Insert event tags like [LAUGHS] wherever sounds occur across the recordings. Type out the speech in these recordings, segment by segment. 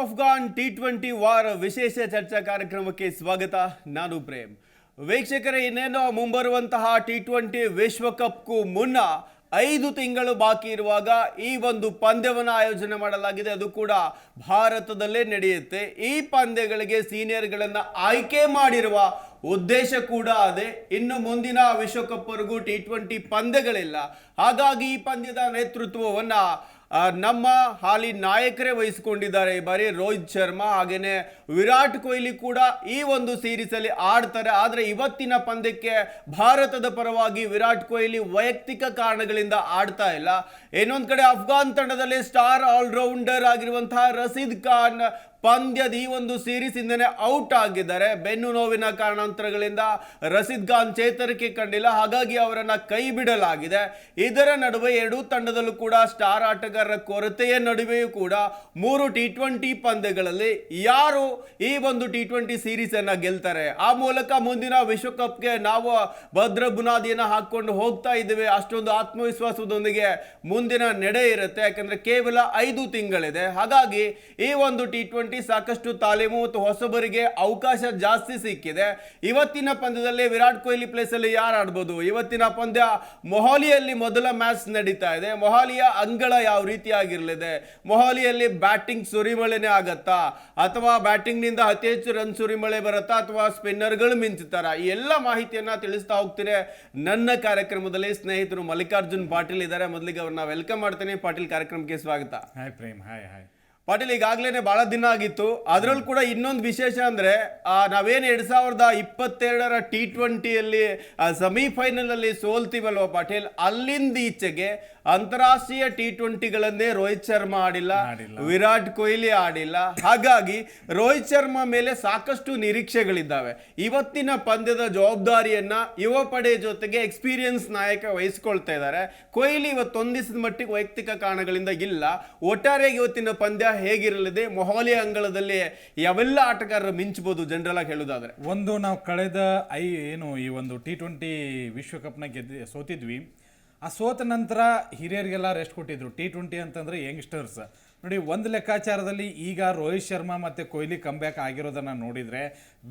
Afghan T twenty ವಾರ ವಿಶೇಷ ಚರ್ಚಾ ಕಾರ್ಯಕ್ರಮಕ್ಕೆ ಸ್ವಾಗತ. ನಾನು ಪ್ರೇಮ್. ವೀಕ್ಷಕರೇ, ಇನ್ನೇನು ಮುಂಬರುವಂತಹ ಟಿ ಟ್ವೆಂಟಿ ವಿಶ್ವಕಪ್ಗೂ ಮುನ್ನ ಐದು ತಿಂಗಳು ಬಾಕಿ ಇರುವಾಗ ಈ ಒಂದು ಪಂದ್ಯವನ್ನು ಆಯೋಜನೆ ಮಾಡಲಾಗಿದೆ. ಅದು ಕೂಡ ಭಾರತದಲ್ಲೇ ನಡೆಯುತ್ತೆ. ಈ ಪಂದ್ಯಗಳಿಗೆ ಸೀನಿಯರ್ಗಳನ್ನು ಆಯ್ಕೆ ಮಾಡಿರುವ ಉದ್ದೇಶ ಕೂಡ ಅದೇ. ಇನ್ನು ಮುಂದಿನ ವಿಶ್ವಕಪ್ವರೆಗೂ ಟಿ ಟ್ವೆಂಟಿ ಪಂದ್ಯಗಳಿಲ್ಲ. ಹಾಗಾಗಿ ಈ ಪಂದ್ಯದ ನೇತೃತ್ವವನ್ನು ನಮ್ಮ ಹಾಲಿ ನಾಯಕರೇ ವಹಿಸಿಕೊಂಡಿದ್ದಾರೆ. ಈ ಬಾರಿ ರೋಹಿತ್ ಶರ್ಮಾ ಹಾಗೇನೆ ವಿರಾಟ್ ಕೊಹ್ಲಿ ಕೂಡ ಈ ಒಂದು ಸೀರೀಸಲ್ಲಿ ಆಡ್ತಾರೆ. ಆದರೆ ಇವತ್ತಿನ ಪಂದ್ಯಕ್ಕೆ ಭಾರತದ ಪರವಾಗಿ ವಿರಾಟ್ ಕೊಹ್ಲಿ ವೈಯಕ್ತಿಕ ಕಾರಣಗಳಿಂದ ಆಡ್ತಾ ಇಲ್ಲ. ಇನ್ನೊಂದು ಕಡೆ ಅಫ್ಘಾನ್ ತಂಡದಲ್ಲಿ ಸ್ಟಾರ್ ಆಲ್ರೌಂಡರ್ ಆಗಿರುವಂತಹ ರಸೀದ್ ಖಾನ್ ಪಂದ್ಯದ ಈ ಒಂದು ಸೀರೀಸ್ ಔಟ್ ಆಗಿದ್ದಾರೆ. ಬೆನ್ನು ನೋವಿನ ಕಾರಣಾಂತರಗಳಿಂದ ರಸೀದ್ ಖಾನ್ ಚೇತರಿಕೆ ಕಂಡಿಲ್ಲ. ಹಾಗಾಗಿ ಅವರನ್ನ ಕೈ ಬಿಡಲಾಗಿದೆ. ಇದರ ನಡುವೆ ಎರಡೂ ತಂಡದಲ್ಲೂ ಕೂಡ ಸ್ಟಾರ್ ಆಟಗಾರರ ಕೊರತೆಯ ನಡುವೆಯೂ ಕೂಡ ಮೂರು ಟಿ ಟ್ವೆಂಟಿ ಪಂದ್ಯಗಳಲ್ಲಿ ಯಾರು ಈ ಒಂದು ಟಿ ಟ್ವೆಂಟಿ ಸೀರೀಸ್ ಗೆಲ್ತಾರೆ? ಆ ಮೂಲಕ ಮುಂದಿನ ವಿಶ್ವಕಪ್ಗೆ ನಾವು ಭದ್ರ ಬುನಾದಿಯನ್ನು ಹಾಕೊಂಡು ಹೋಗ್ತಾ ಇದ್ದೇವೆ. ಅಷ್ಟೊಂದು ಆತ್ಮವಿಶ್ವಾಸದೊಂದಿಗೆ ಮುಂದಿನ ನಡೆ ಇರುತ್ತೆ. ಯಾಕಂದ್ರೆ ಕೇವಲ ಐದು ತಿಂಗಳಿದೆ. ಹಾಗಾಗಿ ಈ ಒಂದು ಟಿ ಟ್ವೆಂಟಿ ಸಾಕಷ್ಟು ತಾಲೀಮು ಮತ್ತು ಹೊಸಬರಿಗೆ ಅವಕಾಶ ಜಾಸ್ತಿ ಸಿಕ್ಕಿದೆ. ಇವತ್ತಿನ ಪಂದ್ಯದಲ್ಲಿ ವಿರಾಟ್ ಕೊಹ್ಲಿ ಪ್ಲೇಸ್ ಅಲ್ಲಿ ಯಾರು ಆಡ್ಬೋದು? ಇವತ್ತಿನ ಪಂದ್ಯ ಮೊಹಾಲಿಯಲ್ಲಿ ಮೊದಲ ಮ್ಯಾಚ್ ನಡೀತಾ ಇದೆ. ಮೊಹಾಲಿಯ ಅಂಗಳ ಯಾವ ರೀತಿಯಾಗಿರಲಿದೆ ಮೊಹಾಲಿಯಲ್ಲಿ ಬ್ಯಾಟಿಂಗ್ ಸುರಿಮಳೆನೇ ಆಗತ್ತಾ? ಅಥವಾ ಬ್ಯಾಟಿಂಗ್ನಿಂದ ಅತಿ ಹೆಚ್ಚು ರನ್ ಸುರಿಮಳೆ ಬರುತ್ತಾ? ಅಥವಾ ಸ್ಪಿನ್ನರ್ಗಳು ಮಿಂಚುತ್ತಾರ? ಈ ಎಲ್ಲ ಮಾಹಿತಿಯನ್ನ ತಿಳಿಸ್ತಾ ಹೋಗ್ತೀನಿ ನನ್ನ ಕಾರ್ಯಕ್ರಮದಲ್ಲಿ ಸ್ನೇಹಿತರು ಮಲ್ಲಿಕಾರ್ಜುನ್ ಪಾಟೀಲ್ ಇದ್ದಾರೆ. ಮೊದಲಿಗೆ ಅವ್ರನ್ನ ವೆಲ್ಕಮ್ ಮಾಡ್ತೇನೆ. ಪಾಟೀಲ್ ಕಾರ್ಯಕ್ರಮಕ್ಕೆ ಸ್ವಾಗತ. Hi Prem hi hi Patil ಈಗಾಗಲೇ ಭಾಳ ದಿನ ಆಗಿತ್ತು. ಅದರಲ್ಲಿ ಕೂಡ ಇನ್ನೊಂದು ವಿಶೇಷ ಅಂದ್ರೆ ಆ, ಎರಡು ಎರಡ್ ಸಾವಿರದ ಇಪ್ಪತ್ತೆರಡರ ಟಿ ಟ್ವೆಂಟಿಯಲ್ಲಿ ಸೆಮಿಫೈನಲಲ್ಲಿ ಸೋಲ್ತೀವಲ್ವ ಪಾಟೀಲ್? ಅಲ್ಲಿಂದ ಈಚೆಗೆ ಅಂತಾರಾಷ್ಟ್ರೀಯ ಟಿ ಟ್ವೆಂಟಿಗಳನ್ನೇ ರೋಹಿತ್ ಶರ್ಮಾ ಆಡಿಲ್ಲ. ವಿರಾಟ್ ಕೊಹ್ಲಿ ಆಡಿಲ್ಲ. ಹಾಗಾಗಿ ರೋಹಿತ್ ಶರ್ಮಾ ಮೇಲೆ ಸಾಕಷ್ಟು ನಿರೀಕ್ಷೆಗಳಿದ್ದಾವೆ. ಇವತ್ತಿನ ಪಂದ್ಯದ ಜವಾಬ್ದಾರಿಯನ್ನ ಯುವ ಪಡೆ ಜೊತೆಗೆ ಎಕ್ಸ್ಪೀರಿಯನ್ಸ್ ನಾಯಕ ವಹಿಸ್ಕೊಳ್ತಾ ಇದ್ದಾರೆ. ಕೊಹ್ಲಿ ಇವತ್ತೊಂದಿಸಿದ ಮಟ್ಟಿಗೆ ವೈಯಕ್ತಿಕ ಕಾರಣಗಳಿಂದ ಇಲ್ಲ. ಒಟ್ಟಾರೆಯಾಗಿ ಇವತ್ತಿನ ಪಂದ್ಯ ಹೇಗಿರಲಿದೆ? ಮೊಹಾಲಿ ಅಂಗಳದಲ್ಲಿ ಯಾವೆಲ್ಲ ಆಟಗಾರರು ಮಿಂಚಬಹುದು ಜನರಲ್ ಆಗಿ ಹೇಳುದಾದ್ರೆ ಒಂದು ನಾವು ಕಳೆದ ಐ ಏನು ಈ ಒಂದು ಟಿ ಟ್ವೆಂಟಿ ವಿಶ್ವಕಪ್ನ ಗೆದ್ದ, ಸೋತಿದ್ವಿ. ಆ ಸೋತ ನಂತರ ಹಿರಿಯರಿಗೆಲ್ಲ ರೆಸ್ಟ್ ಕೊಟ್ಟಿದ್ರು. ಟಿ ಟ್ವೆಂಟಿ ಅಂತಂದ್ರೆ ಯಂಗ್ಸ್ಟರ್ಸ್ ನೋಡಿ, ಒಂದು ಲೆಕ್ಕಾಚಾರದಲ್ಲಿ ಈಗ ರೋಹಿತ್ ಶರ್ಮಾ ಮತ್ತು ಕೊಹ್ಲಿ ಕಂಬ್ಯಾಕ್ ಆಗಿರೋದನ್ನು ನೋಡಿದ್ರೆ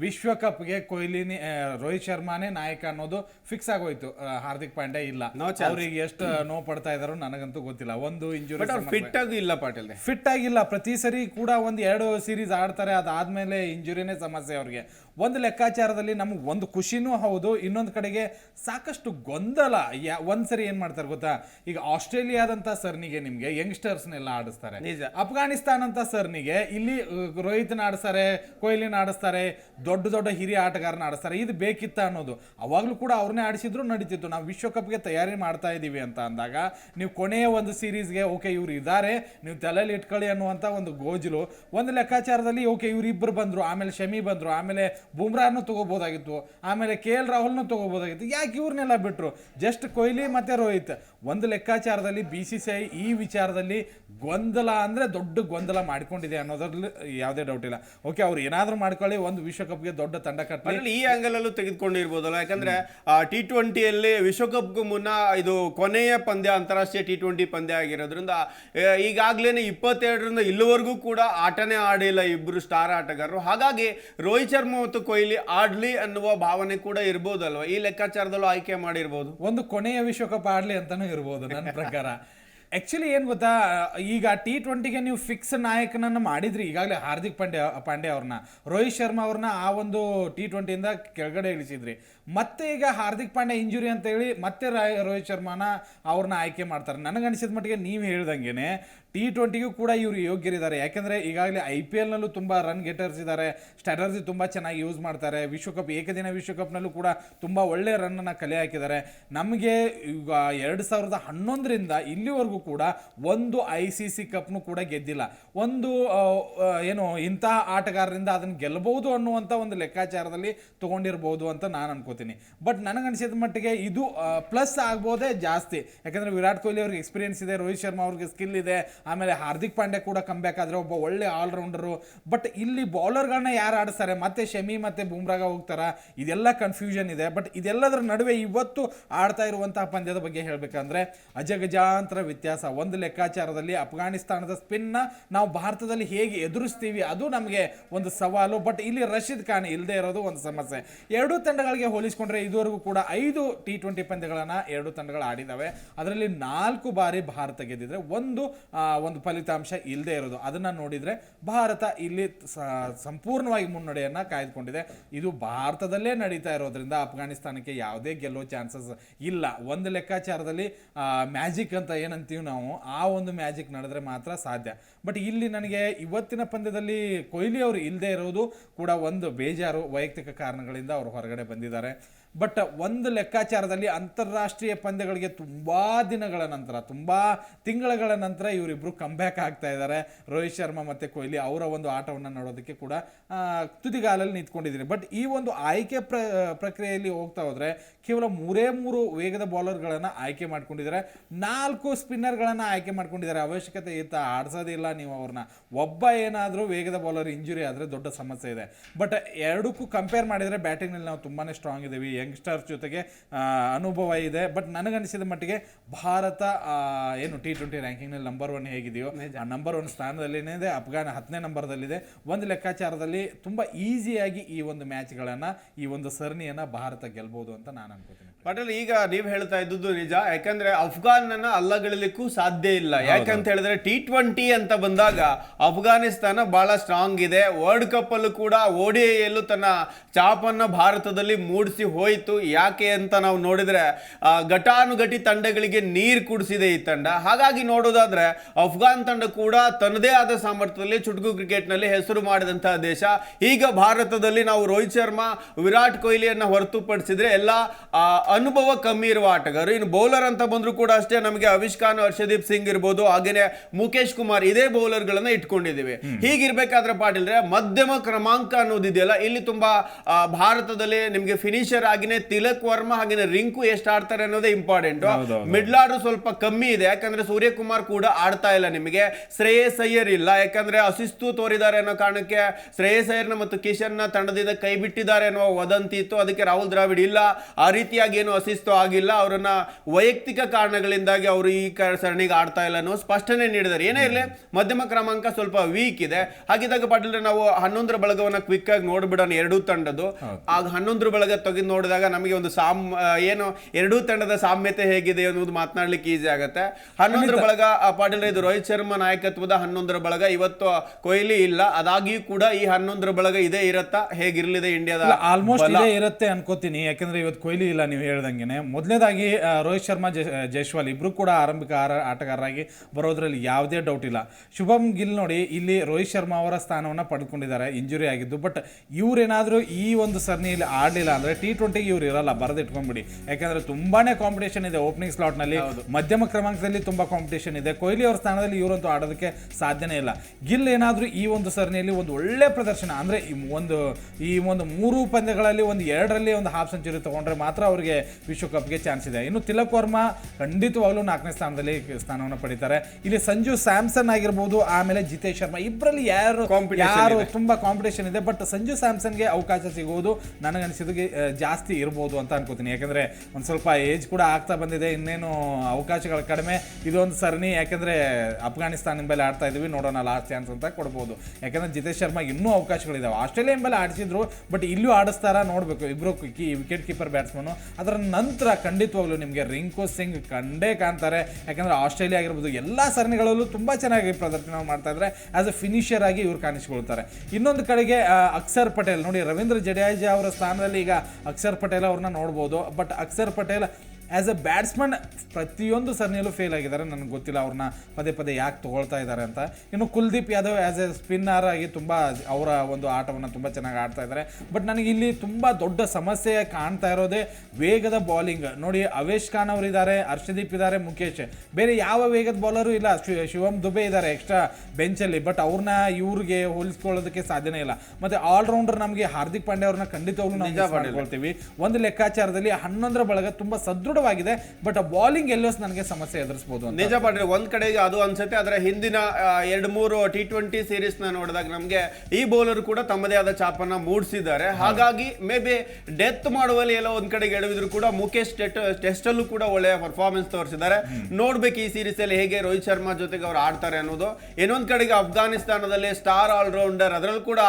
ವಿಶ್ವಕಪ್ಗೆ ಕೊಹ್ಲಿನೇ ರೋಹಿತ್ ಶರ್ಮಾನೇ ನಾಯಕ ಅನ್ನೋದು ಫಿಕ್ಸ್ ಆಗೋಯ್ತು. ಹಾರ್ದಿಕ್ ಪಾಂಡೆ ಇಲ್ಲ. ಅವ್ರಿಗೆ ಎಷ್ಟು ನೋವು ಪಡ್ತಾ ಇದಾರೋ ನನಗಂತೂ ಗೊತ್ತಿಲ್ಲ. ಒಂದು ಇಂಜುರಿ ಫಿಟ್ ಆಗಿ ಇಲ್ಲ ಪಾಟೀಲ್ ಫಿಟ್ ಆಗಿಲ್ಲ. ಪ್ರತಿ ಸರಿ ಕೂಡ ಒಂದು ಎರಡು ಸೀರೀಸ್ ಆಡ್ತಾರೆ. ಅದಾದ್ಮೇಲೆ ಇಂಜುರಿನೇ ಸಮಸ್ಯೆ ಅವ್ರಿಗೆ. ಒಂದು ಲೆಕ್ಕಾಚಾರದಲ್ಲಿ ನಮ್ಗೆ ಒಂದು ಖುಷಿನೂ ಹೌದು. ಇನ್ನೊಂದು ಕಡೆಗೆ ಸಾಕಷ್ಟು ಗೊಂದಲ. ಯಾ ಒಂದು ಸರಿ ಏನ್ ಮಾಡ್ತಾರೆ ಗೊತ್ತಾ? ಈಗ ಆಸ್ಟ್ರೇಲಿಯಾದಂತ ಸರ್ನಿಗೆ ನಿಮಗೆ ಯಂಗ್ಸ್ಟರ್ಸ್ನೆಲ್ಲ ಆಡಿಸ್ತಾರೆ. ನಿಜ. ಅಫ್ಘಾನಿಸ್ತಾನ್ ಅಂತ ಸರ್ನಿಗೆ ಇಲ್ಲಿ ರೋಹಿತ್ನ ಆಡಿಸ್ತಾರೆ ಕೊಹ್ಲಿನ ಆಡಿಸ್ತಾರೆ. ದೊಡ್ಡ ದೊಡ್ಡ ಹಿರಿಯ ಆಟಗಾರನ ಆಡಿಸ್ತಾರೆ. ಇದು ಬೇಕಿತ್ತ ಅನ್ನೋದು. ಅವಾಗಲೂ ಕೂಡ ಅವ್ರನ್ನೇ ಆಡಿಸಿದ್ರು ನಡೀತಿತ್ತು. ನಾವು ವಿಶ್ವಕಪ್ಗೆ ತಯಾರಿ ಮಾಡ್ತಾ ಇದ್ದೀವಿ ಅಂತ ಅಂದಾಗ, ನೀವು ಕೊನೆಯ ಒಂದು ಸೀರೀಸ್ಗೆ ಓಕೆ, ಇವ್ರು ಇದ್ದಾರೆ. ನೀವು ತಲೆಯಲ್ಲಿ ಇಟ್ಕೊಳ್ಳಿ ಅನ್ನುವಂಥ ಒಂದು ಗೋಜಲು. ಒಂದು ಲೆಕ್ಕಾಚಾರದಲ್ಲಿ ಓಕೆ, ಇವ್ರು ಇಬ್ಬರು ಬಂದ್ರು. ಆಮೇಲೆ ಶಮಿ ಬಂದರು. ಆಮೇಲೆ ಬುಮ್ರಾನು ತೊಗೋಬೋದಾಗಿತ್ತು. ಆಮೇಲೆ ಕೆ ಎಲ್ ರಾಹುಲ್ನು ತೊಗೋಬೋದಾಗಿತ್ತು. ಯಾಕೆ ಇವ್ರನ್ನೆಲ್ಲ ಬಿಟ್ಟರು ಜಸ್ಟ್ ಕೊಹ್ಲಿ ಮತ್ತು ರೋಹಿತ್. ಒಂದು ಲೆಕ್ಕಾಚಾರದಲ್ಲಿ ಬಿ ಸಿ ಸಿ ಐ ಈ ವಿಚಾರದಲ್ಲಿ ಗೊಂದಲ ಅಂದರೆ ದೊಡ್ಡ ಗೊಂದಲ ಮಾಡಿಕೊಂಡಿದೆ ಅನ್ನೋದ್ರಲ್ಲಿ ಯಾವುದೇ ಡೌಟ್ ಇಲ್ಲ. ಓಕೆ, ಅವ್ರು ಏನಾದರೂ ಮಾಡ್ಕೊಳ್ಳಿ. ಒಂದು ವಿಶ್ವಕಪ್ಗೆ ದೊಡ್ಡ ತಂಡ ಅದ್ರಲ್ಲಿ ಈ ಆಂಗಲ್ ಅಲ್ಲೂ ತೆಗೆದುಕೊಂಡಿರ್ಬೋದಲ್ಲ? ಯಾಕಂದ್ರೆ ಟಿ ಟ್ವೆಂಟಿಯಲ್ಲಿ ವಿಶ್ವಕಪ್ಗೂ ಮುನ್ನ ಇದು ಕೊನೆಯ ಪಂದ್ಯ ಅಂತಾರಾಷ್ಟ್ರೀಯ ಟಿ ಟ್ವೆಂಟಿ ಪಂದ್ಯ ಆಗಿರೋದ್ರಿಂದ ಈಗಾಗಲೇ ಈಗಾಗ್ಲೇನೆ ಇಪ್ಪತ್ತೆರಡರಿಂದ ಇಲ್ಲಿವರೆಗೂ ಕೂಡ ಆಟನೇ ಆಡಿಲ್ಲ ಇಬ್ಬರು ಸ್ಟಾರ್ ಆಟಗಾರರು. ಹಾಗಾಗಿ ರೋಹಿತ್ ಶರ್ಮಾ ಮತ್ತು ಕೊಹ್ಲಿ ಆಡ್ಲಿ ಅನ್ನುವ ಭಾವನೆ ಕೂಡ ಇರ್ಬೋದಲ್ವ? ಈ ಲೆಕ್ಕಾಚಾರದಲ್ಲೂ ಆಯ್ಕೆ ಮಾಡಿರ್ಬೋದು. ಒಂದು ಕೊನೆಯ ವಿಶ್ವಕಪ್ ಆಡ್ಲಿ ಅಂತಾನೂ ಇರ್ಬೋದು ನನ್ನ ಪ್ರಕಾರ. [LAUGHS] ಆಕ್ಚುಲಿ ಏನು ಗೊತ್ತಾ? ಈಗ ಟಿ ಟ್ವೆಂಟಿಗೆ ನೀವು ಫಿಕ್ಸ್ ನಾಯಕನನ್ನು ಮಾಡಿದ್ರಿ. ಈಗಾಗಲೇ ಹಾರ್ದಿಕ್ ಪಾಂಡ್ಯ ಪಾಂಡ್ಯ ಅವ್ರನ್ನ. ರೋಹಿತ್ ಶರ್ಮಾ ಅವ್ರನ್ನ ಆ ಒಂದು ಟಿ ಟ್ವೆಂಟಿಯಿಂದ ಕೆಳಗಡೆ ಇಳಿಸಿದ್ರಿ. ಮತ್ತೆ ಈಗ ಹಾರ್ದಿಕ್ ಪಾಂಡ್ಯ ಇಂಜುರಿ ಅಂತ ಹೇಳಿ ಮತ್ತೆ ರಾಯ್, ರೋಹಿತ್ ಶರ್ಮಾನ ಅವ್ರನ್ನ ಆಯ್ಕೆ ಮಾಡ್ತಾರೆ. ನನಗೆ ಅನಿಸಿದ ಮಟ್ಟಿಗೆ ನೀವು ಹೇಳ್ದಂಗೆನೆ ಟಿ ಟ್ವೆಂಟಿಗೂ ಕೂಡ ಇವರು ಯೋಗ್ಯರಿದ್ದಾರೆ. ಯಾಕೆಂದರೆ ಈಗಾಗಲೇ ಐ ಪಿ ಎಲ್ನಲ್ಲೂ ತುಂಬ ರನ್ ಗೆಟರ್ಸ್ ಇದ್ದಾರೆ. ಸ್ಟ್ರಾಟರ್ಜಿ ತುಂಬ ಚೆನ್ನಾಗಿ ಯೂಸ್ ಮಾಡ್ತಾರೆ. ವಿಶ್ವಕಪ್, ಏಕದಿನ ವಿಶ್ವಕಪ್ನಲ್ಲೂ ಕೂಡ ತುಂಬ ಒಳ್ಳೆ ರನ್ನನ್ನು ಕಲೆ ಹಾಕಿದ್ದಾರೆ. ನಮಗೆ ಈಗ ಎರಡು ಸಾವಿರದ ಹನ್ನೊಂದರಿಂದ ಇಲ್ಲಿವರೆಗೂ ಕೂಡ ಒಂದು ಐ ಸಿ ಸಿ ಕಪ್ನು ಕೂಡ ಗೆದ್ದಿಲ್ಲ. ಒಂದು ಏನು ಇಂತಹ ಆಟಗಾರರಿಂದ ಅದನ್ನು ಗೆಲ್ಲಬಹುದು ಅನ್ನುವಂಥ ಒಂದು ಲೆಕ್ಕಾಚಾರದಲ್ಲಿ ತೊಗೊಂಡಿರ್ಬೋದು ಅಂತ ನಾನು ಅನ್ಕೋತೀನಿ. ಅನ್ಕೋತೀನಿ ಬಟ್ ನನಗನ್ಸಿದ ಮಟ್ಟಿಗೆ ಇದು ಪ್ಲಸ್ ಆಗ್ಬೋದೇ ಜಾಸ್ತಿ. ಯಾಕಂದ್ರೆ ವಿರಾಟ್ ಕೊಹ್ಲಿ ಅವ್ರಿಗೆ ಎಕ್ಸ್ಪೀರಿಯನ್ಸ್ ಇದೆ, ರೋಹಿತ್ ಶರ್ಮಾ ಅವ್ರಿಗೆ ಸ್ಕಿಲ್ ಇದೆ, ಆಮೇಲೆ ಹಾರ್ದಿಕ್ ಪಾಂಡೆ ಕೂಡ ಕಂಬ್ಯಾಕ್ ಆದರೆ ಒಬ್ಬ ಒಳ್ಳೆ ಆಲ್ರೌಂಡರು ಬಟ್ ಇಲ್ಲಿ ಬೌಲರ್ಗಳನ್ನ ಯಾರು ಆಡಿಸ್ತಾರೆ? ಮತ್ತೆ ಶಮಿ, ಮತ್ತೆ ಬುಮ್ರಾಗ ಹೋಗ್ತಾರ? ಇದೆಲ್ಲ ಕನ್ಫ್ಯೂಷನ್ ಇದೆ. ಬಟ್ ಇದೆಲ್ಲದರ ನಡುವೆ ಇವತ್ತು ಆಡ್ತಾ ಇರುವಂತಹ ಪಂದ್ಯದ ಬಗ್ಗೆ ಹೇಳಬೇಕಂದ್ರೆ ಅಜಗಜಾಂತರ ವ್ಯತ್ಯಾಸ. ಒಂದು ಲೆಕ್ಕಾಚಾರದಲ್ಲಿ ಅಫ್ಘಾನಿಸ್ತಾನದ ಸ್ಪಿನ್ನ ನಾವು ಭಾರತದಲ್ಲಿ ಹೇಗೆ ಎದುರಿಸ್ತೀವಿ ಅದು ನಮಗೆ ಒಂದು ಸವಾಲು. ಬಟ್ ಇಲ್ಲಿ ರಶೀದ್ ಖಾನ್ ಇಲ್ಲದೆ ಇರೋದು ಒಂದು ಸಮಸ್ಯೆ. ಎರಡೂ ತಂಡಗಳಿಗೆ ಹೋಲಿಸಿಕೊಂಡ್ರೆ ಇದುವರೆಗೂ ಕೂಡ ಐದು ಟಿ ಟ್ವೆಂಟಿ ಪಂದ್ಯಗಳನ್ನ ಎರಡು ತಂಡಗಳು ಆಡಿದ್ದಾವೆ ಅದರಲ್ಲಿ ನಾಲ್ಕು ಬಾರಿ ಭಾರತ ಗೆದ್ದಿದ್ರೆ ಒಂದು ಒಂದು ಫಲಿತಾಂಶ ಇಲ್ಲದೆ ಇರೋದು. ಅದನ್ನ ನೋಡಿದ್ರೆ ಭಾರತ ಇಲ್ಲಿ ಸಂಪೂರ್ಣವಾಗಿ ಮುನ್ನಡೆಯನ್ನ ಕಾಯ್ದುಕೊಂಡಿದೆ. ಇದು ಭಾರತದಲ್ಲೇ ನಡೀತಾ ಇರೋದ್ರಿಂದ ಅಫ್ಘಾನಿಸ್ತಾನಕ್ಕೆ ಯಾವುದೇ ಗೆಲ್ಲೋ ಚಾನ್ಸಸ್ ಇಲ್ಲ. ಒಂದು ಲೆಕ್ಕಾಚಾರದಲ್ಲಿ ಮ್ಯಾಜಿಕ್ ಅಂತ ಏನಂತೀವಿ ನಾವು, ಆ ಒಂದು ಮ್ಯಾಜಿಕ್ ನಡೆದ್ರೆ ಮಾತ್ರ ಸಾಧ್ಯ. ಬಟ್ ಇಲ್ಲಿ ನನಗೆ ಇವತ್ತಿನ ಪಂದ್ಯದಲ್ಲಿ ಕೊಹ್ಲಿ ಅವರು ಇಲ್ಲದೆ ಇರೋದು ಕೂಡ ಒಂದು ಬೇಜಾರು, ವೈಯಕ್ತಿಕ ಕಾರಣಗಳಿಂದ ಅವರು ಹೊರಗಡೆ ಬಂದಿದ್ದಾರೆ. ಬಟ್ ಒಂದು ಲೆಕ್ಕಾಚಾರದಲ್ಲಿ ಅಂತಾರಾಷ್ಟ್ರೀಯ ಪಂದ್ಯಗಳಿಗೆ ತುಂಬ ದಿನಗಳ ನಂತರ, ತುಂಬ ತಿಂಗಳುಗಳ ನಂತರ ಇವರಿಬ್ಬರು ಕಂಬ್ಯಾಕ್ ಆಗ್ತಾ ಇದ್ದಾರೆ. ರೋಹಿತ್ ಶರ್ಮಾ ಮತ್ತೆ ಕೊಹ್ಲಿ ಅವರ ಒಂದು ಆಟವನ್ನು ನೋಡೋದಕ್ಕೆ ಕೂಡ ತುದಿಗಾಲಲ್ಲಿ ನಿಂತ್ಕೊಂಡಿದ್ದೀನಿ ಬಟ್ ಈ ಒಂದು ಆಯ್ಕೆ ಪ್ರ, ಪ್ರಕ್ರಿಯೆಯಲ್ಲಿ ಹೋಗ್ತಾ ಹೋದ್ರೆ ಕೇವಲ ಮೂರೇ ಮೂರು ವೇಗದ ಬೌಲರ್ಗಳನ್ನು ಆಯ್ಕೆ ಮಾಡ್ಕೊಂಡಿದ್ದಾರೆ. ನಾಲ್ಕು ಸ್ಪಿನ್ನರ್ಗಳನ್ನು ಆಯ್ಕೆ ಮಾಡ್ಕೊಂಡಿದ್ದಾರೆ. ಅವಶ್ಯಕತೆ ಇತ್ತ ಆಡ್ಸೋದಿಲ್ಲ ನೀವು ಅವ್ರನ್ನ. ಒಬ್ಬ ಏನಾದರೂ ವೇಗದ ಬೌಲರ್ ಇಂಜುರಿ ಆದರೆ ದೊಡ್ಡ ಸಮಸ್ಯೆ ಇದೆ. ಬಟ್ ಎರಡಕ್ಕೂ ಕಂಪೇರ್ ಮಾಡಿದರೆ ಬ್ಯಾಟಿಂಗ್ನಲ್ಲಿ ನಾವು ತುಂಬಾ ಸ್ಟ್ರಾಂಗ್ ಇದ್ದೀವಿ ಯಂಗ್ಸ್ಟರ್ಸ್ ಜೊತೆಗೆ ಅನುಭವ ಇದೆ. ಬಟ್ ನನಗನ್ನಿಸಿದ ಮಟ್ಟಿಗೆ ಭಾರತ ಏನು ಟಿ ಟ್ವೆಂಟಿ ರ್ಯಾಂಕಿಂಗ್ನಲ್ಲಿ ನಂಬರ್ ಒನ್ ಹೇಗಿದೆಯೋ ಆ ನಂಬರ್ ಒನ್ ಸ್ಥಾನದಲ್ಲಿನೇ ಇದೆ. ಅಫ್ಘಾನ್ ಹತ್ತನೇ ನಂಬರ್ದಲ್ಲಿದೆ ಒಂದು ಲೆಕ್ಕಾಚಾರದಲ್ಲಿ ತುಂಬ ಈಸಿಯಾಗಿ ಈ ಒಂದು ಮ್ಯಾಚ್ಗಳನ್ನು ಈ ಒಂದು ಸರಣಿಯನ್ನು ಭಾರತ ಗೆಲ್ಬೋದು ಅಂತ ನಾನು ಅನ್ಕೋತೀನಿ. ಪಟೇಲ್ ಈಗ ನೀವು ಹೇಳ್ತಾ ಇದ್ದುದು ನಿಜ. ಯಾಕಂದ್ರೆ ಅಫ್ಘಾನ್ ಅನ್ನ ಅಲ್ಲಗಳಿಲಿಕ್ಕೂ ಸಾಧ್ಯ ಇಲ್ಲ. ಯಾಕಂತ ಹೇಳಿದ್ರೆ ಟಿ ಟ್ವೆಂಟಿ ಅಂತ ಬಂದಾಗ ಅಫ್ಘಾನಿಸ್ತಾನ ಬಹಳ ಸ್ಟ್ರಾಂಗ್ ಇದೆ. ವರ್ಲ್ಡ್ ಕಪ್ ಅಲ್ಲೂ ಕೂಡ ಓಡಿಯಲ್ಲೂ ತನ್ನ ಚಾಪನ್ನ ಭಾರತದಲ್ಲಿ ಮೂಡಿಸಿ ಹೋಯಿತು. ಯಾಕೆ ಅಂತ ನಾವು ನೋಡಿದ್ರೆ ಘಟಾನುಘಟಿ ತಂಡಗಳಿಗೆ ನೀರು ಕುಡಿಸಿದೆ ಈ ತಂಡ. ಹಾಗಾಗಿ ನೋಡೋದಾದ್ರೆ ಅಫ್ಘಾನ್ ತಂಡ ಕೂಡ ತನ್ನದೇ ಆದ ಸಾಮರ್ಥ್ಯದಲ್ಲಿ ಚುಟುಕು ಕ್ರಿಕೆಟ್ನಲ್ಲಿ ಹೆಸರು ಮಾಡಿದಂತಹ ದೇಶ. ಈಗ ಭಾರತದಲ್ಲಿ ನಾವು ರೋಹಿತ್ ಶರ್ಮಾ ವಿರಾಟ್ ಕೊಹ್ಲಿಯನ್ನ ಹೊರತುಪಡಿಸಿದ್ರೆ ಎಲ್ಲ ಅನುಭವ ಕಮ್ಮಿ ಇರುವ ಆಟಗಾರರು ಇನ್ನು ಬೌಲರ್ ಅಂತ ಬಂದರೂ ಕೂಡ ಅಷ್ಟೇ ನಮಗೆ ಅವಿಷ್ಕಾನ್ ಹರ್ಷದೀಪ್ ಸಿಂಗ್ ಇರ್ಬೋದು ಹಾಗೇನೆ ಮುಖೇಶ್ ಕುಮಾರ್ ಇದೇ ಬೌಲರ್ ಗಳನ್ನ ಇಟ್ಕೊಂಡಿದ್ದೀವಿ. ಹೀಗಿರ್ಬೇಕಾದ್ರೆ ಪಾಟೀಲ್ರೆ ಮಧ್ಯಮ ಕ್ರಮಾಂಕ ಅನ್ನೋದಿದೆಯಲ್ಲ ಇಲ್ಲಿ ತುಂಬಾ ಭಾರತದಲ್ಲಿ ನಿಮಗೆ ಫಿನಿಷರ್ ಆಗಿನೇ ತಿಲಕ್ ವರ್ಮಾ ಹಾಗೇನೆ ರಿಂಕು ಎಷ್ಟು ಆಡ್ತಾರೆ ಅನ್ನೋದೇ ಇಂಪಾರ್ಟೆಂಟ್ ಮಿಡ್ಲ್ ಆರ್ಡರ್ ಸ್ವಲ್ಪ ಕಮ್ಮಿ ಇದೆ. ಯಾಕಂದ್ರೆ ಸೂರ್ಯಕುಮಾರ್ ಕೂಡ ಆಡ್ತಾ ಇಲ್ಲ ನಿಮಗೆ. ಶ್ರೇಯಸ್ ಅಯ್ಯರ್ ಇಲ್ಲ. ಯಾಕಂದ್ರೆ ಅಸಿಸ್ತು ತೋರಿದ್ದಾರೆ ಅನ್ನೋ ಕಾರಣಕ್ಕೆ ಶ್ರೇಯಸ್ ಅಯ್ಯರ್ನ ಮತ್ತು ಕಿಶನ್ನ ತಂಡದಿಂದ ಕೈ ಬಿಟ್ಟಿದ್ದಾರೆ ಅನ್ನೋ ವದಂತಿ ಇತ್ತು. ಅದಕ್ಕೆ ರಾಹುಲ್ ದ್ರಾವಿಡ್ ಇಲ್ಲ. ಆ ರೀತಿಯಾಗಿ ಏನು ಅಸಿಸ್ತು ಆಗಿಲ್ಲ ಅವರನ್ನು ವೈಯಕ್ತಿಕ ಕಾರಣಗಳಿಂದಾಗಿ ಅವರು ಈ ಸರಣಿಗೆ ಆಡ್ತಾ ಇಲ್ಲ ಅನ್ನೋ ಸ್ಪಷ್ಟನೆ ನೀಡಿದ್ದಾರೆ. ಏನೇ ಇರಲಿ ಮಧ್ಯಮ ಕ್ರಮಾಂಕ ಸ್ವಲ್ಪ ವೀಕ್ ಇದೆ. ಹಾಗಿದ್ದಾಗ ಪಾಟೀಲ್ ನಾವು ಹನ್ನೊಂದರ ಬಳಗವನ್ನ ಕ್ವಿಕ್ ಆಗಿ ನೋಡ್ಬಿಡೋಣ ಎರಡೂ ತಂಡದ್ದು. ಆಗ ಹನ್ನೊಂದರ ಬಳಗ ತೆಗೆದು ನೋಡಿದಾಗ ನಮಗೆ ಒಂದು ಸಾಮ್ ಏನು ಎರಡೂ ತಂಡದ ಸಾಮ್ಯತೆ ಹೇಗಿದೆ ಅನ್ನೋದು ಮಾತನಾಡ್ಲಿಕ್ಕೆ ಈಸಿ ಆಗುತ್ತೆ. ಹನ್ನೊಂದರ ಬಳಗ ಪಾಟೀಲ್ ಇದು ರೋಹಿತ್ ಶರ್ಮಾ ನಾಯಕತ್ವದ ಹನ್ನೊಂದರ ಬಳಗ. ಇವತ್ತು ಕೊಹ್ಲಿ ಇಲ್ಲ. ಅದಾಗಿಯೂ ಕೂಡ ಈ ಹನ್ನೊಂದರ ಬಳಗ ಇದೇ ಇರತ್ತಾ? ಹೇಗಿರ್ಲಿದೆ ಇಂಡಿಯಾದ ಆಲ್ಮೋಸ್ಟ್ ಇದೆ ಇರುತ್ತೆ ಅನ್ಕೋತೀನಿ. ಯಾಕಂದ್ರೆ ಇವತ್ತು ಕೊಹ್ಲಿ ಇಲ್ಲ ನೀವು ಹೇಳ್ದಂಗೆನೆ ಮೊದಲನೇದಾಗಿ ರೋಹಿತ್ ಶರ್ಮಾ ಜೈ- ಜೈಸ್ವಾಲ್ ಇಬ್ರು ಕೂಡ ಆರಂಭಿಕ ಆರ- ಆಟಗಾರರಾಗಿ ಬರೋದ್ರಲ್ಲಿ ಯಾವುದೇ ಡೌಟ್ ಇಲ್ಲ. ಶುಭಮ್ ಗಿಲ್ ನೋಡಿ ಇಲ್ಲಿ ರೋಹಿತ್ ಶರ್ಮಾ ಅವರ ಸ್ಥಾನವನ್ನು ಪಡ್ಕೊಂಡಿದ್ದಾರೆ ಇಂಜುರಿ ಆಗಿದ್ದು. ಬಟ್ ಇವರೇನಾದರೂ ಈ ಒಂದು ಸರಣಿಯಲ್ಲಿ ಆಡಲಿಲ್ಲ ಅಂದರೆ ಟಿ ಟ್ವೆಂಟಿಗೆ ಇವ್ರು ಇರಲ್ಲ ಬರೆದಿಟ್ಕೊಂಡ್ಬಿಡಿ ಯಾಕಂದ್ರೆ ತುಂಬಾ ಕಾಂಪಿಟೇಷನ್ ಇದೆ ಓಪನಿಂಗ್ ಸ್ಲಾಟ್ನಲ್ಲಿ ಮಧ್ಯಮ ಕ್ರಮಾಂಕದಲ್ಲಿ ತುಂಬ ಕಾಂಪಿಟೇಷನ್ ಇದೆ. ಕೊಹ್ಲಿ ಅವರ ಸ್ಥಾನದಲ್ಲಿ ಇವರಂತೂ ಆಡೋದಕ್ಕೆ ಸಾಧ್ಯನೇ ಇಲ್ಲ. ಗಿಲ್ ಏನಾದರೂ ಈ ಒಂದು ಸರಣಿಯಲ್ಲಿ ಒಂದು ಒಳ್ಳೆ ಪ್ರದರ್ಶನ ಅಂದರೆ ಒಂದು ಈ ಒಂದು ಮೂರು ಪಂದ್ಯಗಳಲ್ಲಿ ಒಂದು ಎರಡರಲ್ಲಿ ಒಂದು ಹಾಫ್ ಸೆಂಚುರಿ ತಗೊಂಡ್ರೆ ಮಾತ್ರ ಅವರಿಗೆ ವಿಶ್ವಕಪ್ಗೆ ಚಾನ್ಸ್ ಇದೆ. ಇನ್ನು ತಿಲಕ್ ವರ್ಮಾ ಖಂಡಿತವಾಗ್ಲೂ ನಾಲ್ಕನೇ ಸ್ಥಾನದಲ್ಲಿ ಸ್ಥಾನವನ್ನು ಪಡಿತಾರೆ. ಇಲ್ಲಿ ಸಂಜು ಸ್ಯಾಮ್ಸನ್ ಆಗಿರ್ಬೋದು ಆಮೇಲೆ ಜಿತೇಶ್ ಶರ್ಮಾ ಇಬ್ಬರಲ್ಲಿ ಯಾರು ಯಾರು ತುಂಬಾ ಕಾಂಪಿಟೇಷನ್ ಇದೆ. ಬಟ್ ಸಂಜು ಸ್ಯಾಮ್ಸನ್ಗೆ ಅವಕಾಶ ಸಿಗುವುದು ನನಗನ್ಸಿದ್ಗೆ ಆ, ಜಾಸ್ತಿ ಇರ್ಬೋದು ಅಂತ ಅನ್ಕೋತೀನಿ. ಯಾಕಂದ್ರೆ ಒಂದು ಸ್ವಲ್ಪ ಏಜ್ ಕೂಡ ಆಗ್ತಾ ಬಂದಿದೆ. ಇನ್ನೇನು ಅವಕಾಶಗಳು ಕಡಿಮೆ. ಇದೊಂದು ಸರಣಿ. ಯಾಕಂದ್ರೆ ಅಫ್ಘಾನಿಸ್ತಾನ ಮೇಲೆ ಆಡ್ತಾ ಇದೀವಿ ನೋಡೋಣ ಲಾಸ್ಟ್ ಚಾನ್ಸ್ ಅಂತ ಕೊಡ್ಬೋದು. ಯಾಕಂದ್ರೆ ಜಿತೇಶ್ ಶರ್ಮಾ ಇನ್ನೂ ಅವಕಾಶಗಳಿದಾವೆ. ಆಸ್ಟ್ರೇಲಿಯಾ ಮೇಲೆ ಆಡಿಸಿದ್ರು ಬಟ್ ಇಲ್ಲೂ ಆಡಿಸ್ತಾರ ನೋಡ್ಬೇಕು. ಇಬ್ರು ವಿಕೆಟ್ ಕೀಪರ್ ಬ್ಯಾಟ್ಸ್ಮನ್ ಅದರ ನಂತರ ಖಂಡಿತವಾಗ್ಲೂ ನಿಮಗೆ ರಿಂಕು ಸಿಂಗ್ ಕಂಡೇ ಕಾಣ್ತಾರೆ. ಯಾಕಂದರೆ ಆಸ್ಟ್ರೇಲಿಯಾ ಆಗಿರ್ಬೋದು ಎಲ್ಲ ಸರಣಿಗಳಲ್ಲೂ ತುಂಬ ಚೆನ್ನಾಗಿ ಪ್ರದರ್ಶನ ಮಾಡ್ತಾ ಇದ್ದಾರೆ ಆಸ್ ಎ ಫಿನಿಷರ್ ಆಗಿ ಇವ್ರು ಕಾಣಿಸ್ಕೊಳ್ತಾರೆ. ಇನ್ನೊಂದು ಕಡೆಗೆ ಅಕ್ಷರ್ ಪಟೇಲ್. ನೋಡಿ, ರವೀಂದ್ರ ಜಡೇಜಾ ಅವರ ಸ್ಥಾನದಲ್ಲಿ ಈಗ ಅಕ್ಷರ್ ಪಟೇಲ್ ಅವ್ರನ್ನ ನೋಡ್ಬೋದು. But Akshar Patel as a batsman ಪ್ರತಿಯೊಂದು ಸರಣಿಯಲ್ಲೂ ಫೇಲ್ ಆಗಿದ್ದಾರೆ. ನನಗೆ ಗೊತ್ತಿಲ್ಲ ಅವ್ರನ್ನ ಪದೇ ಪದೇ ಯಾಕೆ ತೊಗೊಳ್ತಾ ಇದ್ದಾರೆ ಅಂತ. ಇನ್ನು Kuldeep Yadav as a spinner ಆಗಿ ತುಂಬ ಅವರ ಒಂದು ಆಟವನ್ನು ತುಂಬ ಚೆನ್ನಾಗಿ ಆಡ್ತಾ ಇದ್ದಾರೆ. ಬಟ್ ನನಗೆ ಇಲ್ಲಿ ತುಂಬ ದೊಡ್ಡ ಸಮಸ್ಯೆ ಕಾಣ್ತಾ ಇರೋದೇ ವೇಗದ ಬಾಲಿಂಗ್ ನೋಡಿ ಅವೇಶ್ ಖಾನ್ ಅವರು ಇದ್ದಾರೆ ಹರ್ಷದೀಪ್ ಇದ್ದಾರೆ ಮುಖೇಶ್ ಬೇರೆ ಯಾವ ವೇಗದ ಬಾಲರು ಇಲ್ಲ. ಶಿವಮ್ ದುಬೆ ಇದ್ದಾರೆ ಎಕ್ಸ್ಟ್ರಾ ಬೆಂಚಲ್ಲಿ ಬಟ್ ಅವ್ರನ್ನ ಇವ್ರಿಗೆ ಹೋಲಿಸ್ಕೊಳ್ಳೋದಕ್ಕೆ ಸಾಧ್ಯನೇ ಇಲ್ಲ. ಮತ್ತು ಆಲ್ರೌಂಡರ್ ನಮಗೆ ಹಾರ್ದಿಕ್ ಪಾಂಡೆ ಅವ್ರನ್ನ ಖಂಡಿತವಾಗ್ಲೂ ನಾವು ಮಾಡ್ಕೊಳ್ತೀವಿ. ಒಂದು ಲೆಕ್ಕಾಚಾರದಲ್ಲಿ ಹನ್ನೊಂದರ ಬಳಗ ತುಂಬಾ ಸದೃಢವಾಗಿದೆ ಬಟ್ ಬಾಲಿಂಗ್ ಎಲ್ಲೋಸ್ ನನಗೆ ಸಮಸ್ಯೆ ಎದುರಿಸಬಹುದು ನಿಜ ಪಾಟೀಲ್ ಒಂದ್ ಕಡೆ ಅದು ಅನ್ಸುತ್ತೆ ಆದ್ರೆ ಹಿಂದಿನ ಎರಡ್ ಮೂರು ಟಿ ಟ್ವೆಂಟಿ ಸೀರೀಸ್ನ ನೋಡಿದಾಗ ನಮಗೆ ಈ ಬೌಲರ್ ಕೂಡ ತಮ್ಮದೇ ಆದ ಚಾಪನ್ನ ಮೂಡಿಸಿದ್ದಾರೆ. ಹಾಗಾಗಿ ಮೇ ಬಿ ಡೆತ್ ಮಾಡುವಲ್ಲಿ ಎಲ್ಲ ಒಂದ್ ಕಡೆಗೆ ಎಡವಿದ್ರು ಕೂಡ ಮುಖೇಶ್ ಟೆಸ್ಟ್ ಅಲ್ಲೂ ಕೂಡ ಒಳ್ಳೆಯ ಪರ್ಫಾರ್ಮೆನ್ಸ್ ತೋರಿಸಿದ್ದಾರೆ. ನೋಡ್ಬೇಕು ಈ ಸೀರೀಸ್ ಅಲ್ಲಿ ಹೇಗೆ ರೋಹಿತ್ ಶರ್ಮಾ ಜೊತೆಗೆ ಅವ್ರು ಆಡ್ತಾರೆ ಅನ್ನೋದು. ಇನ್ನೊಂದ್ ಕಡೆಗೆ ಅಫ್ಘಾನಿಸ್ತಾನದಲ್ಲಿ ಸ್ಟಾರ್ ಆಲ್ರೌಂಡರ್ ಅದರಲ್ಲೂ ಕೂಡ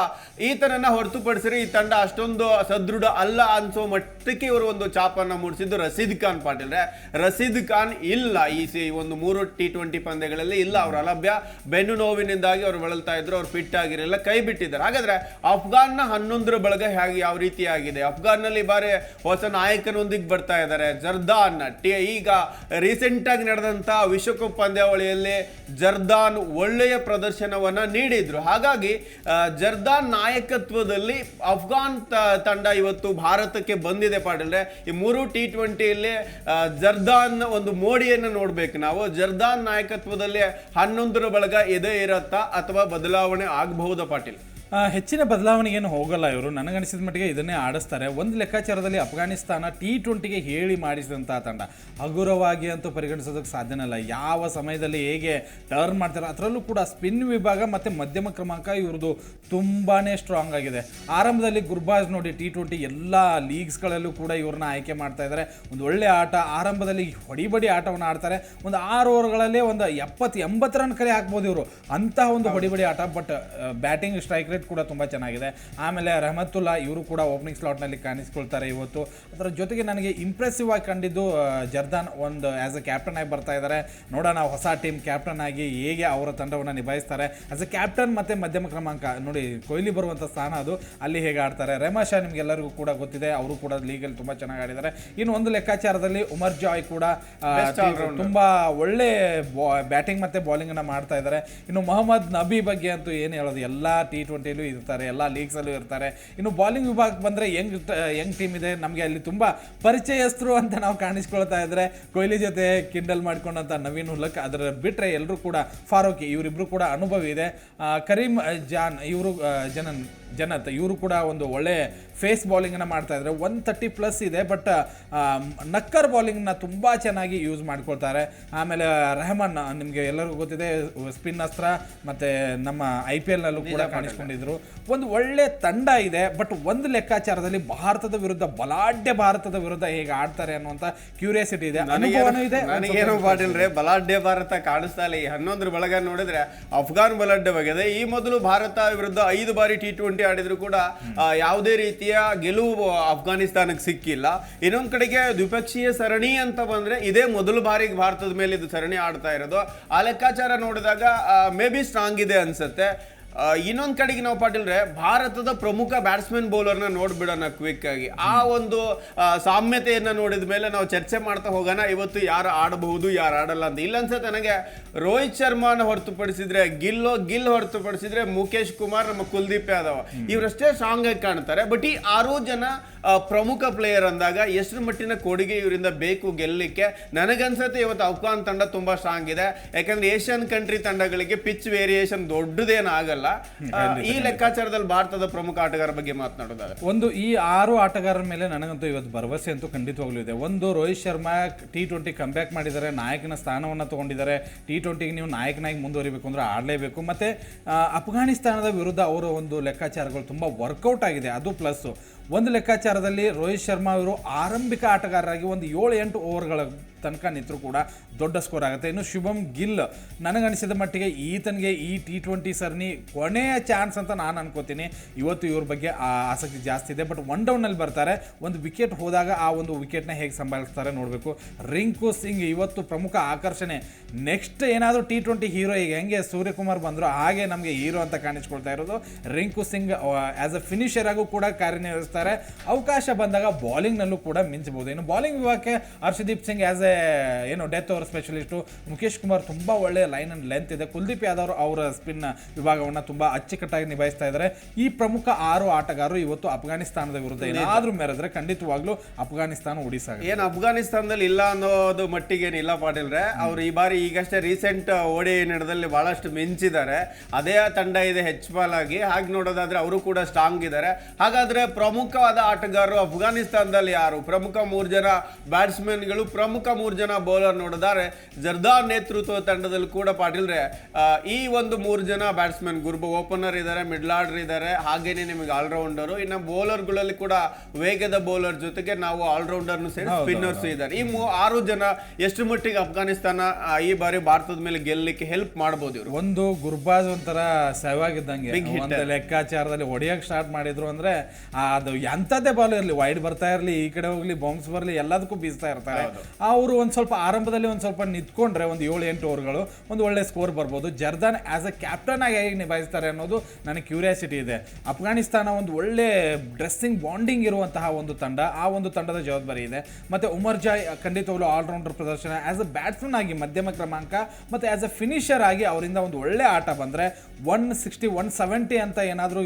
ಈತನನ್ನ ಹೊರತುಪಡಿಸಿದ್ರೆ ಈ ತಂಡ ಅಷ್ಟೊಂದು ಸದೃಢ ಅಲ್ಲ ಅನ್ಸೋ ಮಟ್ಟಕ್ಕೆ ಇವರು ಒಂದು ಚಾಪನ್ನ ಮೂಡಿಸಿದ್ದು ರಸೀದ್ ಖಾನ್. ಪಾಟೀಲ್ ರಸೀದ್ ಖಾನ್ ಇಲ್ಲ ಈ ಸಿ ಒಂದು ಮೂರು ಟಿ ಟ್ವೆಂಟಿ ಪಂದ್ಯಗಳಲ್ಲಿ, ಇಲ್ಲ ಅವರ ಅಲಭ್ಯ. ಬೆನ್ನು ನೋವಿನಿಂದಾಗಿ ಅವ್ರು ಬಳಲ್ತಾ ಇದ್ರು, ಅವ್ರು ಫಿಟ್ ಆಗಿರಲಿಲ್ಲ, ಕೈ ಬಿಟ್ಟಿದ್ದಾರೆ. ಹಾಗಾದ್ರೆ ಅಫ್ಘಾನ್ನ ಹನ್ನೊಂದರ ಬಳಗ ಹೇಗೆ ಯಾವ ರೀತಿ ಆಗಿದೆ? ಅಫ್ಘಾನ್ನಲ್ಲಿ ಬಾರಿ ಹೊಸ ನಾಯಕನೊಂದಿಗೆ ಬರ್ತಾ ಇದ್ದಾರೆ, ಜರ್ದಾನ್. ಟಿ, ಈಗ ರೀಸೆಂಟ್ ಆಗಿ ನಡೆದಂತ ವಿಶ್ವಕಪ್ ಪಂದ್ಯಾವಳಿಯಲ್ಲಿ ಜರ್ದಾನ್ ಒಳ್ಳೆಯ ಪ್ರದರ್ಶನವನ್ನ ನೀಡಿದ್ರು. ಹಾಗಾಗಿ ಜರ್ದಾನ್ ನಾಯಕತ್ವದಲ್ಲಿ ಅಫ್ಘಾನ್ ತಂಡ ಇವತ್ತು ಭಾರತಕ್ಕೆ ಬಂದಿದೆ ಪಾಟೀಲ್ರೆ ಈ ಮೂರು ಟಿ ಟ್ವೆಂಟಿಯಲ್ಲಿ ಜರ್ದಾನ್ ಒಂದು ಮೋಡಿಯನ್ನು ನೋಡ್ಬೇಕು ನಾವು. ಜರ್ದಾನ್ ನಾಯಕತ್ವದಲ್ಲಿ ಹನ್ನೊಂದರ ಬಳಗ ಎದೆ ಇರತ್ತಾ ಅಥವಾ ಬದಲಾವಣೆ ಆಗಬಹುದಾ ಪಾಟೀಲ್? ಹೆಚ್ಚಿನ ಬದಲಾವಣೆಗೇನು ಹೋಗಲ್ಲ ಇವರು. ನನಗನಿಸಿದ ಮಟ್ಟಿಗೆ ಇದನ್ನೇ ಆಡಿಸ್ತಾರೆ. ಒಂದು ಲೆಕ್ಕಾಚಾರದಲ್ಲಿ ಅಫ್ಘಾನಿಸ್ತಾನ ಟಿ ಟ್ವೆಂಟಿಗೆ ಹೇಳಿ ಮಾಡಿಸಿದಂಥ ತಂಡ. ಹಗುರವಾಗಿ ಅಂತೂ ಪರಿಗಣಿಸೋದಕ್ಕೆ ಸಾಧ್ಯನೇ ಇಲ್ಲ. ಯಾವ ಸಮಯದಲ್ಲಿ ಹೇಗೆ ಟರ್ನ್ ಮಾಡ್ತಾರೆ ಅದರಲ್ಲೂ ಕೂಡ ಸ್ಪಿನ್ ವಿಭಾಗ ಮತ್ತು ಮಧ್ಯಮ ಕ್ರಮಾಂಕ ಇವ್ರದ್ದು ತುಂಬಾ ಸ್ಟ್ರಾಂಗ್ ಆಗಿದೆ. ಆರಂಭದಲ್ಲಿ ಗುರ್ಬಾಜ್ ನೋಡಿ ಟಿ ಟ್ವೆಂಟಿ ಎಲ್ಲ ಲೀಗ್ಸ್ಗಳಲ್ಲೂ ಕೂಡ ಇವ್ರನ್ನ ಆಯ್ಕೆ ಮಾಡ್ತಾ ಇದ್ದಾರೆ. ಒಂದು ಒಳ್ಳೆ ಆಟ. ಆರಂಭದಲ್ಲಿ ಹೊಡಿಬಡಿ ಆಟವನ್ನು ಆಡ್ತಾರೆ. ಒಂದು ಆರು ಓವರ್ಗಳಲ್ಲೇ ಒಂದು ಎಪ್ಪತ್ತು ಎಂಬತ್ತು ರನ್ ಕರೆ ಹಾಕ್ಬೋದು ಇವರು. ಅಂತಹ ಒಂದು ಹೊಡಿಬಡಿ ಆಟ. ಬಟ್ ಬ್ಯಾಟಿಂಗ್ ಸ್ಟ್ರೈಕ್ ರೇಟ್ ಕೂಡ ತುಂಬ ಚೆನ್ನಾಗಿದೆ. ಆಮೇಲೆ ರಹಮತ್ತುಲ್ಲಾ ಇವರು ಕೂಡ ಓಪನಿಂಗ್ ಸ್ಲಾಟ್ನಲ್ಲಿ ಕಾಣಿಸ್ಕೊಳ್ತಾರೆ ಇವತ್ತು. ಅದರ ಜೊತೆಗೆ ನನಗೆ ಇಂಪ್ರೆಸಿವ್ ಆಗಿ ಕಂಡಿದ್ದು ಜರ್ದಾನ್ ಒಂದು ಆ್ಯಸ್ ಅ ಕ್ಯಾಪ್ಟನ್ ಆಗಿ ಬರ್ತಾ ಇದ್ದಾರೆ ನೋಡೋಣ ಹೊಸ ಟೀಮ್ ಕ್ಯಾಪ್ಟನ್ ಆಗಿ ಹೇಗೆ ಅವರ ತಂಡವನ್ನು ನಿಭಾಯಿಸ್ತಾರೆ. ಆ್ಯಸ್ ಅ ಕ್ಯಾಪ್ಟನ್ ಮತ್ತೆ ಮಧ್ಯಮ ಕ್ರಮಾಂಕ ನೋಡಿ ಕೊಹ್ಲಿ ಬರುವಂಥ ಸ್ಥಾನ ಅದು. ಅಲ್ಲಿ ಹೇಗೆ ಆಡ್ತಾರೆ? ರೆಮಾ ಶಾ ನಿಮಗೆಲ್ಲರಿಗೂ ಕೂಡ ಗೊತ್ತಿದೆ. ಅವರು ಕೂಡ ಲೀಗಲ್ಲಿ ತುಂಬ ಚೆನ್ನಾಗಿ ಆಡಿದ್ದಾರೆ. ಇನ್ನು ಒಂದು ಲೆಕ್ಕಾಚಾರದಲ್ಲಿ ಉಮರ್ ಜಾಯ್ ಕೂಡ ತುಂಬ ಒಳ್ಳೆ ಬ್ಯಾಟಿಂಗ್ ಮತ್ತೆ ಬೌಲಿಂಗ್ ಅನ್ನ ಮಾಡ್ತಾ ಇದ್ದಾರೆ ಇನ್ನು ಮೊಹಮ್ಮದ್ ನಬಿ ಬಗ್ಗೆ ಅಂತೂ ಏನು ಹೇಳೋದು? ಎಲ್ಲ ಟಿ ಟ್ವೆಂಟಿಲೂ ಇರ್ತಾರೆ ಎಲ್ಲ ಲೀಗ್ಸಲ್ಲೂ ಇರ್ತಾರೆ. ಇನ್ನು ಬೌಲಿಂಗ್ ವಿಭಾಗಕ್ಕೆ ಬಂದರೆ ಯಂಗ್ ಯಂಗ್ ಟೀಮ್ ಇದೆ. ನಮಗೆ ಅಲ್ಲಿ ತುಂಬ ಪರಿಚಯಸ್ಥರು ಅಂತ ನಾವು ಕಾಣಿಸ್ಕೊಳ್ತಾ ಇದ್ದರೆ ಕೊಹ್ಲಿ ಜೊತೆ ಕಿಂಡಲ್ ಮಾಡ್ಕೊಂಡಂಥ ನವೀನ್ ಹುಲಕ್ ಅದರ ಬಿಟ್ಟರೆ ಎಲ್ಲರೂ ಕೂಡ ಫಾರೋಕಿ ಇವರಿಬ್ಬರು ಕೂಡ ಅನುಭವ ಇದೆ. ಕರೀಮ್ ಕರೀಂ ಜಾನ್ ಇವರು ಜನನ್ ಜನತ್ ಇವರು ಕೂಡ ಒಂದು ಒಳ್ಳೆ ಫೇಸ್ ಬೌಲಿಂಗನ್ನು ಮಾಡ್ತಾ ಇದ್ದಾರೆ ಒನ್ ತರ್ಟಿ ಪ್ಲಸ್ ಇದೆ ಬಟ್ ನಕ್ಕರ್ ಬೌಲಿಂಗ್ನ ತುಂಬ ಚೆನ್ನಾಗಿ ಯೂಸ್ ಮಾಡ್ಕೊಳ್ತಾರೆ. ಆಮೇಲೆ ರೆಹಮಾನ್ ನಿಮಗೆ ಎಲ್ಲರಿಗೂ ಗೊತ್ತಿದೆ ಸ್ಪಿನ್ ಅಸ್ತ್ರ ಮತ್ತು ನಮ್ಮ ಐ ಪಿ ಎಲ್ನಲ್ಲೂ ಕೂಡ ಕಾಣಿಸ್ಕೊಂಡಿದ್ರು ಒಂದು ಒಳ್ಳೆ ತಂಡ ಇದೆ ಬಟ್ ಒಂದು ಲೆಕ್ಕಾಚಾರದಲ್ಲಿ ಭಾರತದ ವಿರುದ್ಧ ಬಲಾಢ್ಯ ಭಾರತದ ವಿರುದ್ಧ ಹೇಗೆ ಆಡ್ತಾರೆ ಅನ್ನುವಂತ ಕ್ಯೂರಿಯಾಸಿಟಿ ಇದೆ ಅನುಭವನೂ ಇದೆ ನನಗೇನು ಪಾಟೀಲ್ ರೇ ಬಲಾಢ್ಯ ಭಾರತ ಕಾಣಿಸ್ತಾ ಇಲ್ಲ. ಈ ಹನ್ನೊಂದರ ಬಳಗ ನೋಡಿದ್ರೆ ಅಫ್ಘಾನ್ ಬಲಾಢ್ಯವಾಗಿದೆ. ಈ ಮೊದಲು ಭಾರತ ವಿರುದ್ಧ ಐದು ಬಾರಿ ಟಿ ಟ್ವೆಂಟಿ ಆಡಿದ್ರು ಕೂಡ ಯಾವುದೇ ರೀತಿಯ ಗೆಲುವು ಅಫ್ಘಾನಿಸ್ತಾನಕ್ಕೆ ಸಿಕ್ಕಿಲ್ಲ. ಇನ್ನೊಂದು ಕಡೆಗೆ ದ್ವಿಪಕ್ಷೀಯ ಸರಣಿ ಅಂತ ಬಂದ್ರೆ ಇದೇ ಮೊದಲು ಬಾರಿಗೆ ಭಾರತದ ಮೇಲೆ ಇದು ಸರಣಿ ಆಡ್ತಾ ಇರೋದು. ಆ ಲೆಕ್ಕಾಚಾರ ನೋಡಿದಾಗ ಮೇ ಬಿ ಸ್ಟ್ರಾಂಗ್ ಇದೆ ಅನ್ಸುತ್ತೆ. ಇನ್ನೊಂದ್ ಕಡೆಗೆ ನಾವು ಪಾಟೀಲ್ರೆ, ಭಾರತದ ಪ್ರಮುಖ ಬ್ಯಾಟ್ಸ್ಮನ್ ಬೌಲರ್ನ ನೋಡ್ಬಿಡೋಣ ಕ್ವಿಕ್ ಆಗಿ. ಆ ಒಂದು ಸಾಮ್ಯತೆಯನ್ನು ನೋಡಿದ ಮೇಲೆ ನಾವು ಚರ್ಚೆ ಮಾಡ್ತಾ ಹೋಗೋಣ. ಇವತ್ತು ಯಾರು ಆಡಬಹುದು, ಯಾರು ಆಡಲ್ಲ ಅಂತ. ಇಲ್ಲ ಅನ್ಸುತ್ತೆ ನನಗೆ ರೋಹಿತ್ ಶರ್ಮಾನ ಹೊರತುಪಡಿಸಿದ್ರೆ, ಗಿಲ್ಲೋ, ಗಿಲ್ ಹೊರತುಪಡಿಸಿದ್ರೆ ಮುಖೇಶ್ ಕುಮಾರ್, ನಮ್ಮ ಕುಲ್ದೀಪ್ ಯಾದವ್. ಇವರಷ್ಟೇ ಸ್ಟ್ರಾಂಗ್ ಆಗಿ ಕಾಣ್ತಾರೆ. ಬಟ್ ಈ ಆರು ಜನ ಪ್ರಮುಖ ಪ್ಲೇಯರ್ ಅಂದಾಗ ಎಷ್ಟು ಮಟ್ಟಿನ ಕೊಡುಗೆ ಇವರಿಂದ ಬೇಕು ಗೆಲ್ಲಲಿಕ್ಕೆ? ನನಗನ್ಸತ್ತೆ ಇವತ್ತು ಅಫ್ಘಾನ್ ತಂಡ ತುಂಬಾ ಸ್ಟ್ರಾಂಗ್ ಇದೆ. ಯಾಕಂದ್ರೆ ಏಷ್ಯನ್ ಕಂಟ್ರಿ ತಂಡಗಳಿಗೆ ಪಿಚ್ ವೇರಿಯೇಷನ್ ದೊಡ್ಡದೇನು ಆ, ಈ ಲೆಕ್ಕಾಚಾರದಲ್ಲಿ ಭಾರತದ ಪ್ರಮುಖ ಆಟಗಾರ ಬಗ್ಗೆ ಮಾತನಾಡೋದಾದ್ರೆ. ಒಂದು ಈ ಆರು ಆಟಗಾರರ ಮೇಲೆ ನನಗಂತೂ ಇವತ್ತು ಭರವಸೆ ಅಂತೂ ಖಂಡಿತವಾಗ್ಲೂ ಇದೆ. ಒಂದು Rohit Sharma T twenty back ಮಾಡಿದ್ದಾರೆ ನಾಯಕನ ಸ್ಥಾನವನ್ನು ತಗೊಂಡಿದ್ದಾರೆ. ಟಿ ಟ್ವೆಂಟಿಗೆ ನೀವು ನಾಯಕನಾಗಿ ಮುಂದುವರಿಬೇಕು ಅಂದ್ರೆ ಆಡಲೇಬೇಕು. ಮತ್ತೆ ಅಫ್ಘಾನಿಸ್ತಾನದ ವಿರುದ್ಧ ಅವರ ಒಂದು ಲೆಕ್ಕಾಚಾರಗಳು ತುಂಬಾ ವರ್ಕೌಟ್ ಆಗಿದೆ. ಅದು ಪ್ಲಸ್ಸು ಒಂದು ಲೆಕ್ಕಾಚಾರದಲ್ಲಿ ರೋಹಿತ್ ಶರ್ಮಾ ಅವರು ಆರಂಭಿಕ ಆಟಗಾರರಾಗಿ ಒಂದು ಏಳು ಎಂಟು ಓವರ್ಗಳ ತನಕ ನಿಂತರೂ ಕೂಡ ದೊಡ್ಡ ಸ್ಕೋರ್ ಆಗುತ್ತೆ. ಇನ್ನು ಶುಭಮ್ ಗಿಲ್, ನನಗನಿಸಿದ ಮಟ್ಟಿಗೆ ಈತನಿಗೆ ಈ ಟಿ ಟ್ವೆಂಟಿ ಸರಣಿ ಕೊನೆಯ ಚಾನ್ಸ್ ಅಂತ ನಾನು ಅನ್ಕೋತೀನಿ. ಇವತ್ತು ಇವ್ರ ಬಗ್ಗೆ ಆಸಕ್ತಿ ಜಾಸ್ತಿ ಇದೆ ಬಟ್ ಒನ್ ಡೌನಲ್ಲಿ ಬರ್ತಾರೆ. ಒಂದು ವಿಕೆಟ್ ಹೋದಾಗ ಆ ಒಂದು ವಿಕೆಟ್ನ ಹೇಗೆ ಸಂಭಾಳಿಸ್ತಾರೆ ನೋಡಬೇಕು. ರಿಂಕು ಸಿಂಗ್ ಇವತ್ತು ಪ್ರಮುಖ ಆಕರ್ಷಣೆ. ನೆಕ್ಸ್ಟ್ ಏನಾದರೂ ಟಿ ಟ್ವೆಂಟಿ ಹೀರೋ ಈಗ ಹೆಂಗೆ ಸೂರ್ಯಕುಮಾರ್ ಬಂದರು, ಹಾಗೆ ನಮಗೆ ಹೀರೋ ಅಂತ ಕಾಣಿಸ್ಕೊಳ್ತಾ ಇರೋದು. Rinku Singh as a finisher ಆಗೂ ಕೂಡ ಕಾರ್ಯನಿರ್ವಹಿಸ್ತಾ ಅವಕಾಶ ಬಂದಾಗ ಬೌಲಿಂಗ್ನಲ್ಲೂ ಕೂಡ ಮಿಂಚಬಹುದು. ಇನ್ನು ಬಾಲಿಂಗ್ ವಿಭಾಗಕ್ಕೆ ಹರ್ಷದೀಪ್ ಸಿಂಗ್ ಆಸ್ ಎ ಏನು death over specialist Mukesh Kumar ತುಂಬ ಒಳ್ಳೆ ಲೈನ್ ಅಂಡ್ ಲೆಂತ್ ಇದೆ. ಕುಲ್ದೀಪ್ ಯಾದವ್ ಅವರ ಸ್ಪಿನ್ ವಿಭಾಗವನ್ನು ತುಂಬ ಅಚ್ಚುಕಟ್ಟಾಗಿ ನಿಭಾಯಿಸ್ತಾ ಇದ್ದಾರೆ. ಈ ಪ್ರಮುಖ ಆರು ಆಟಗಾರರು ಇವತ್ತು ಅಫ್ಘಾನಿಸ್ತಾನದ ವಿರುದ್ಧ. ಏನಾದರೂ ಮೆರೆದ್ರೆ ಖಂಡಿತವಾಗ್ಲೂ ಅಫ್ಘಾನಿಸ್ತಾನ ಉಡಿಸಾಗ ಏನು ಅಫ್ಘಾನಿಸ್ತಾನದಲ್ಲಿ ಇಲ್ಲ ಅನ್ನೋದು ಮಟ್ಟಿಗೆ ಏನಿಲ್ಲ ಪಾಟೀಲ್ರೆ. ಅವ್ರು ಈ ಬಾರಿ ಈಗಷ್ಟೇ ರೀಸೆಂಟ್ ಓಡಿ ನಡೆದಲ್ಲಿ ಬಹಳಷ್ಟು ಮಿಂಚಿದ್ದಾರೆ. ಅದೇ ತಂಡ ಇದೆ ಹೆಚ್ಚಪಾಲ್ ಆಗಿ ಹಾಗೆ ನೋಡೋದಾದ್ರೆ ಅವರು ಕೂಡ ಸ್ಟ್ರಾಂಗ್ ಇದ್ದಾರೆ. ಹಾಗಾದ್ರೆ ಪ್ರಮುಖವಾದ ಆಟಗಾರರು ಅಫ್ಘಾನಿಸ್ತಾನದಲ್ಲಿ ಯಾರು? ಪ್ರಮುಖ ಮೂರು ಜನ ಬ್ಯಾಟ್ಸ್ಮನ್ಗಳು ಪ್ರಮುಖ ಮೂರು ಜನ ಬೌಲರ್ ನೋಡಿದರೆ ಜರ್ದಾರ್ ನೇತೃತ್ವ ತಂಡದಲ್ಲಿ ಕೂಡ ಪಾಟೀಲ್ರೆ ಈ ಒಂದು ಮೂರು ಜನ ಬ್ಯಾಟ್ಸ್ಮನ್ ಗುರ್ಬ ಓಪನರ್ ಇದ್ದಾರೆ ಮಿಡ್ಲ್ ಆರ್ಡರ್ ಇದ್ದಾರೆ. ಹಾಗೇನೆ ನಿಮಗೆ ಆಲ್ರೌಂಡರು. ಇನ್ನು ಬೌಲರ್ಗಳಲ್ಲಿ ಕೂಡ ವೇಗದ ಬೌಲರ್ ಜೊತೆಗೆ ನಾವು ಆಲ್ರೌಂಡರ್ ಸೇರಿ ಸ್ಪಿನ್ನರ್ಸ್ ಇದ್ದಾರೆ. ಈ ಮೂ- ಆರು ಜನ ಎಷ್ಟು ಮಟ್ಟಿಗೆ ಅಫ್ಘಾನಿಸ್ತಾನ ಈ ಬಾರಿ ಭಾರತದ ಮೇಲೆ ಗೆಲ್ಲಲಿಕ್ಕೆ ಹೆಲ್ಪ್ ಮಾಡಬಹುದು ಇವರು? ಒಂದು ಗುರ್ಬಾಜ್ ಒಂಥರ ಸೆವಾಗಿದ್ದಂಗೆ ಒಂದು ಲೆಕ್ಕಾಚಾರದಲ್ಲಿ ಹೊಡೆಯಕ್ಕೆ ಸ್ಟಾರ್ಟ್ ಮಾಡಿದ್ರು ಅಂದ್ರೆ ಆ, ಅದು ಎಂಥದ್ದೇ ಬಾಲ್ ಇರಲಿ ವೈಡ್ ಬರ್ತಾ ಇರಲಿ ಈ ಕಡೆ ಹೋಗಲಿ ಬೌನ್ಸ್ ಬರಲಿ ಎಲ್ಲದಕ್ಕೂ ಬೀಸ್ತಾ ಇರ್ತಾರೆ. ಅವರು ಒಂದು ಸ್ವಲ್ಪ ಆರಂಭದಲ್ಲಿ ಒಂದು ಸ್ವಲ್ಪ ನಿಂತ್ಕೊಂಡ್ರೆ ಒಂದು ಏಳು ಎಂಟು ಓವರ್ಗಳು ಒಂದು ಒಳ್ಳೆ ಸ್ಕೋರ್ ಬರ್ಬೋದು. ಜರ್ದಾನ್ ಆ್ಯಸ್ ಅ ಕ್ಯಾಪ್ಟನ್ ಆಗಿ ಹೇಗೆ ನಿಭಾಯಿಸ್ತಾರೆ ಅನ್ನೋದು ನನಗೆ ಕ್ಯೂರಿಯಾಸಿಟಿ ಇದೆ. ಅಫ್ಘಾನಿಸ್ತಾನ ಒಂದು ಒಳ್ಳೆ ಡ್ರೆಸ್ಸಿಂಗ್ ಬಾಂಡಿಂಗ್ ಇರುವಂತಹ ಒಂದು ತಂಡ. ಆ ಒಂದು ತಂಡದ ಜವಾಬ್ದಾರಿ ಇದೆ. ಮತ್ತು ಉಮರ್ ಜಾಯ್ ಖಂಡಿತವಾಗ್ಲೂ ಆಲ್ರೌಂಡರ್ ಪ್ರದರ್ಶನ. ಆ್ಯಸ್ ಅ ಬ್ಯಾಟ್ಸ್ಮನ್ ಆಗಿ ಮಧ್ಯಮ ಕ್ರಮಾಂಕ ಮತ್ತು ಆ್ಯಸ್ ಅ ಫಿನಿಷರ್ ಆಗಿ ಅವರಿಂದ ಒಂದು ಒಳ್ಳೆ ಆಟ ಬಂದರೆ ಒನ್ ಸಿಕ್ಸ್ಟಿ ಒನ್ ಸೆವೆಂಟಿ ಅಂತ ಏನಾದರೂ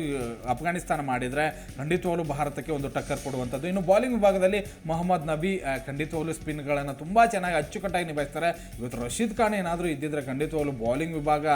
ಅಫ್ಘಾನಿಸ್ತಾನ ಮಾಡಿದರೆ ಖಂಡಿತವಾಗ್ಲೂ ಭಾರತಕ್ಕೆ ಒಂದು ಟಕ್ಕರ್ ಕೊಡುವಂಥದ್ದು. ಇನ್ನು ಬೌಲಿಂಗ್ ವಿಭಾಗದಲ್ಲಿ ಮೊಹಮ್ಮದ್ ನಬಿ ಖಂಡಿತವಾಗಲೂ ಸ್ಪಿನ್ಗಳನ್ನು ತುಂಬ ಚೆನ್ನಾಗಿ ಅಚ್ಚುಕಟ್ಟಾಗಿ ನಿಭಾಯಿಸ್ತಾರೆ. ಇವತ್ತು ರಶೀದ್ ಖಾನ್ ಏನಾದರೂ ಇದ್ದಿದ್ರೆ ಖಂಡಿತವಾಗ್ಲೂ ಬೌಲಿಂಗ್ ವಿಭಾಗ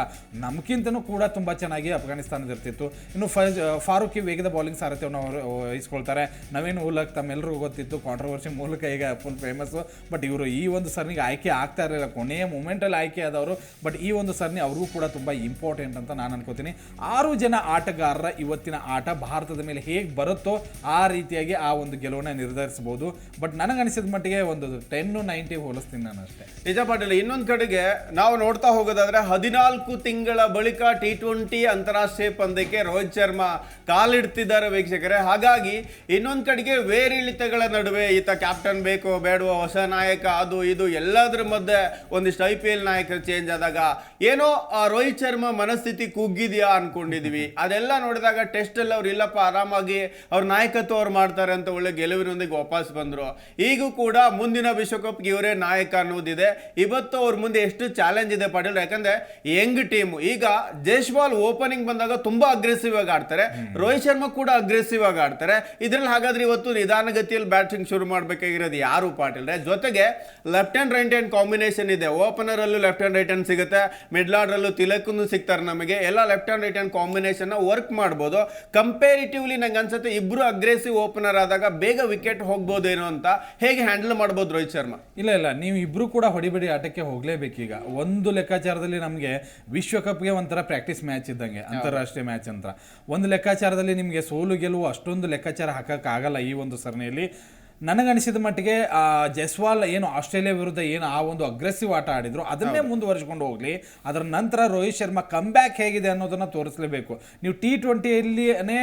ನಮ್ಗಿಂತನೂ ಕೂಡ ತುಂಬ ಚೆನ್ನಾಗಿ ಅಫ್ಘಾನಿಸ್ತಾನದ ಇರ್ತಿತ್ತು ಇನ್ನು ಫೈಜ್ ಫಾರೂಕಿ ವೇಗದ ಬೌಲಿಂಗ್ ಸಾರಥ್ಯವನ್ನು ಅವರು ವಹಿಸ್ಕೊಳ್ತಾರೆ. ನವೀನ್ ಉಲಕ್ ತಮ್ಮೆಲ್ಲರಿಗೂ ಗೊತ್ತಿತ್ತು ಕಾಂಟ್ರವರ್ಸಿ ಮೂಲಕ ಈಗ ಫುಲ್ ಫೇಮಸ್ಸು ಬಟ್ ಇವರು ಈ ಒಂದು ಸರ್ನಿಗೆ ಆಯ್ಕೆ ಆಗ್ತಾ ಇರಲಿಲ್ಲ. ಕೊನೆಯ ಮೂಮೆಂಟಲ್ಲಿ ಆಯ್ಕೆ ಆದವರು. ಬಟ್ ಈ ಒಂದು ಸರ್ನಿ ಅವ್ರಿಗೂ ಕೂಡ ತುಂಬ ಇಂಪಾರ್ಟೆಂಟ್ ಅಂತ ನಾನು ಅನ್ಕೋತೀನಿ. ಆರು ಜನ ಆಟಗಾರರ ಇವತ್ತಿನ ಆಟ ಭಾರತದ ಮೇಲೆ ಹೇಗೆ ಬರುತ್ತೋ ಆ ರೀತಿಯಾಗಿ ಆ ಒಂದು ಗೆಲುವನ್ನ ನಿರ್ಧರಿಸಬಹುದು. ಬಟ್ ನನಗನಿಸಿದ ಮಟ್ಟಿಗೆ ಒಂದು ಟೆನ್ ನೈಂಟಿ ಹೋಲಿಸ್ತೀನಿ ನಾನು ಅಷ್ಟೇ. ನಿಜ ಪಾಟೀಲ್, ಇನ್ನೊಂದ್ ಕಡೆಗೆ ನಾವು ನೋಡ್ತಾ ಹೋಗೋದಾದ್ರೆ ಹದಿನಾಲ್ಕು ತಿಂಗಳ ಬಳಿಕ ಟಿ ಟ್ವೆಂಟಿ ಅಂತಾರಾಷ್ಟ್ರೀಯ ಪಂದ್ಯಕ್ಕೆ ರೋಹಿತ್ ಶರ್ಮಾ ಕಾಲಿಡ್ತಿದ್ದಾರೆ ವೀಕ್ಷಕರೇ. ಹಾಗಾಗಿ ಇನ್ನೊಂದ್ ಕಡೆಗೆ ವೇರಿಳಿತಗಳ ನಡುವೆ ಈತ ಕ್ಯಾಪ್ಟನ್ ಬೇಕು ಬೇಡುವ ಹೊಸ ನಾಯಕ ಅದು ಇದು ಎಲ್ಲದರ ಮಧ್ಯೆ ಒಂದಿಷ್ಟು ಐ ಪಿ ಎಲ್ ನಾಯಕರು ಚೇಂಜ್ ಆದಾಗ ಏನೋ ಆ ರೋಹಿತ್ ಶರ್ಮಾ ಮನಸ್ಥಿತಿ ಕುಗ್ಗಿದ್ಯಾ ಅನ್ಕೊಂಡಿದೀವಿ. ಅದೆಲ್ಲ ನೋಡಿದಾಗ ಟೆಸ್ಟ್ ಅಲ್ಲಿ ಅವ್ರು ಇಲ್ಲಪ್ಪ, ಆರಾಮಾಗಿ ಅವ್ರ ನಾಯಕತ್ವ ಅವ್ರು ಮಾಡ್ತಾರೆ ಅಂತ ಒಳ್ಳೆ ಗೆಲುವಿನೊಂದಿಗೆ ವಾಪಸ್ ಬಂದ್ರು. ಈಗೂ ಕೂಡ ಮುಂದಿನ ವಿಶ್ವಕಪ್ಗೆ ಇವರೇ ನಾಯಕ ಅನ್ನೋದಿದೆ. ಇವತ್ತು ಅವ್ರ ಮುಂದೆ ಎಷ್ಟು ಚಾಲೆಂಜ್ ಇದೆ ಪಾಟೀಲ್ ಯಾಕಂದ್ರೆ ಯಂಗ್ ಟೀಮ್ ಈಗ ಜೈಶ್ವಾಲ್ ಓಪನಿಂಗ್ ಬಂದಾಗ ತುಂಬಾ ಅಗ್ರೆಸಿವ್ ಆಗಿ ಆಡ್ತಾರೆ. ರೋಹಿತ್ ಶರ್ಮಾ ಕೂಡ ಅಗ್ರೆಸಿವ್ ಆಗಿ ಆಡ್ತಾರೆ. ಇದ್ರಲ್ಲಿ ಹಾಗಾದ್ರೆ ಇವತ್ತು ನಿಧಾನಗತಿಯಲ್ಲಿ ಬ್ಯಾಟಿಂಗ್ ಶುರು ಮಾಡಬೇಕಾಗಿರೋದು ಯಾರು ಪಾಟೀಲ್ ಜೊತೆಗೆ left hand right hand combination ಇದೆ. ಓಪನರ್ ಅಲ್ಲೂ ಲೆಫ್ಟ್ ಹ್ಯಾಂಡ್ ರೈಟ್ ಹ್ಯಾಂಡ್ ಸಿಗುತ್ತೆ. ಮಿಡ್ಲ್ ಆರ್ಡರ್ ತಿಲಕ್ಕೂ ಸಿಗ್ತಾರೆ ನಮಗೆ. ಎಲ್ಲ left hand right hand combination work ಮಾಡ್ಬೋದು. ಕಂಪೇರಿಟಿವ್ಲಿ ನಂಗೆ ಅನ್ಸುತ್ತೆ ಇಬ್ರು ಅಗ್ರೆಸಿವ್ ಓಪನರ್ ಆದಾಗ ಬೇಗ ವಿಕೆಟ್ ಹೋಗ್ಬೋದೇನೋ ಅಂತ ಹೇಗೆ ಹ್ಯಾಂಡಲ್ ಮಾಡ್ಬೋದು ರೋಹಿತ್ ಶರ್ಮಾ? ಇಲ್ಲ ಇಲ್ಲ ನೀವು ಇಬ್ರು ಕೂಡ ಹೊಡಿಬಿಡಿ ಆಟಕ್ಕೆ ಹೋಗ್ಲೇಬೇಕೀಗ ಒಂದು ಲೆಕ್ಕಾಚಾರದಲ್ಲಿ ನಮಗೆ ವಿಶ್ವಕಪ್ಗೆ ಒಂಥರ ಪ್ರಾಕ್ಟೀಸ್ ಮ್ಯಾಚ್ ಇದ್ದಂಗೆ ಅಂತಾರಾಷ್ಟ್ರೀಯ ಮ್ಯಾಚ್ ಅಂತ ಒಂದು ಲೆಕ್ಕಾಚಾರದಲ್ಲಿ ನಿಮಗೆ ಸೋಲು ಗೆಲುವು ಅಷ್ಟೊಂದು ಲೆಕ್ಕಾಚಾರ ಹಾಕಕ್ಕಾಗಲ್ಲ ಈ ಒಂದು ಸರಣಿಯಲ್ಲಿ. ನನಗನಿಸಿದ ಮಟ್ಟಿಗೆ ಜೈಸ್ವಾಲ್ ಏನು ಆಸ್ಟ್ರೇಲಿಯಾ ವಿರುದ್ಧ ಏನು ಆ ಒಂದು ಅಗ್ರೆಸಿವ್ ಆಟ ಆಡಿದ್ರು ಅದನ್ನೇ ಮುಂದುವರಿಸ್ಕೊಂಡು ಹೋಗಲಿ. ಅದರ ನಂತರ ರೋಹಿತ್ ಶರ್ಮಾ ಕಮ್ಬ್ಯಾಕ್ ಹೇಗಿದೆ ಅನ್ನೋದನ್ನು ತೋರಿಸಲೇಬೇಕು. ನೀವು ಟಿ ಟ್ವೆಂಟಿಯಲ್ಲಿನೇ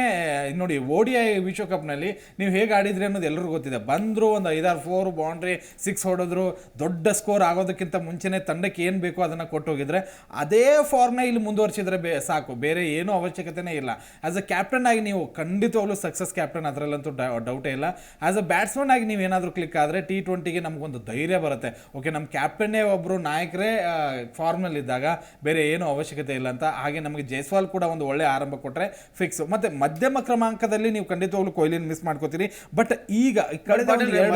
ನೋಡಿ ಓಡಿ ಐ ವಿಶ್ವಕಪ್ನಲ್ಲಿ ನೀವು ಹೇಗೆ ಆಡಿದ್ರಿ ಅನ್ನೋದು ಎಲ್ಲರಿಗೂ ಗೊತ್ತಿದೆ. ಬಂದರು ಒಂದು ಐದಾರು ಫೋರ್ ಬೌಂಡ್ರಿ ಸಿಕ್ಸ್ ಹೊಡೆದ್ರು ದೊಡ್ಡ ಸ್ಕೋರ್ ಆಗೋದಕ್ಕಿಂತ ಮುಂಚೆನೇ ತಂಡಕ್ಕೆ ಏನು ಬೇಕೋ ಅದನ್ನು ಕೊಟ್ಟೋಗಿದ್ರೆ ಅದೇ ಫಾರ್ಮ್ನ ಇಲ್ಲಿ ಮುಂದುವರಿಸಿದ್ರೆ ಬೇ ಸಾಕು. ಬೇರೆ ಏನೂ ಅವಶ್ಯಕತೆನೇ ಇಲ್ಲ. ಆ್ಯಸ್ ಅ ಕ್ಯಾಪ್ಟನ್ ಆಗಿ ನೀವು ಖಂಡಿತವಾಗ್ಲೂ ಸಕ್ಸಸ್ ಕ್ಯಾಪ್ಟನ್ ಅದರಲ್ಲಂತೂ ಡೌಟೇ ಇಲ್ಲ. ಆ್ಯಸ್ ಅ ಬ್ಯಾಟ್ಸ್ಮನ್ ಆಗಿ ನೀವು ಏನಾದರೂ ಕ್ಲಿಕ್ ಆದರೆ ಟಿ ಟ್ವೆಂಟಿಗೆ ನಮಗೊಂದು ಧೈರ್ಯ ಬರುತ್ತೆ. ಓಕೆ ನಮ್ಮ ಕ್ಯಾಪ್ಟನ್ನೇ ಒಬ್ಬರು ನಾಯಕರೇ ಫಾರ್ಮ್ನಲ್ಲಿದ್ದಾಗ ಬೇರೆ ಏನೂ ಅವಶ್ಯಕತೆ ಇಲ್ಲ ಅಂತ. ಹಾಗೆ ನಮಗೆ ಜೈಸ್ವಾಲ್ ಕೂಡ ಒಂದು ಒಳ್ಳೆ ಆರಂಭ ಕೊಟ್ಟರೆ ಫಿಕ್ಸ್ ಮತ್ತೆ ಮಧ್ಯಮ ಕ್ರಮಾಂಕದಲ್ಲಿ ನೀವು ಖಂಡಿತವಾಗ್ಲೂ ಕೊಹ್ಲಿನ ಮಿಸ್ ಮಾಡ್ಕೋತೀರಿ. ಬಟ್ ಈಗ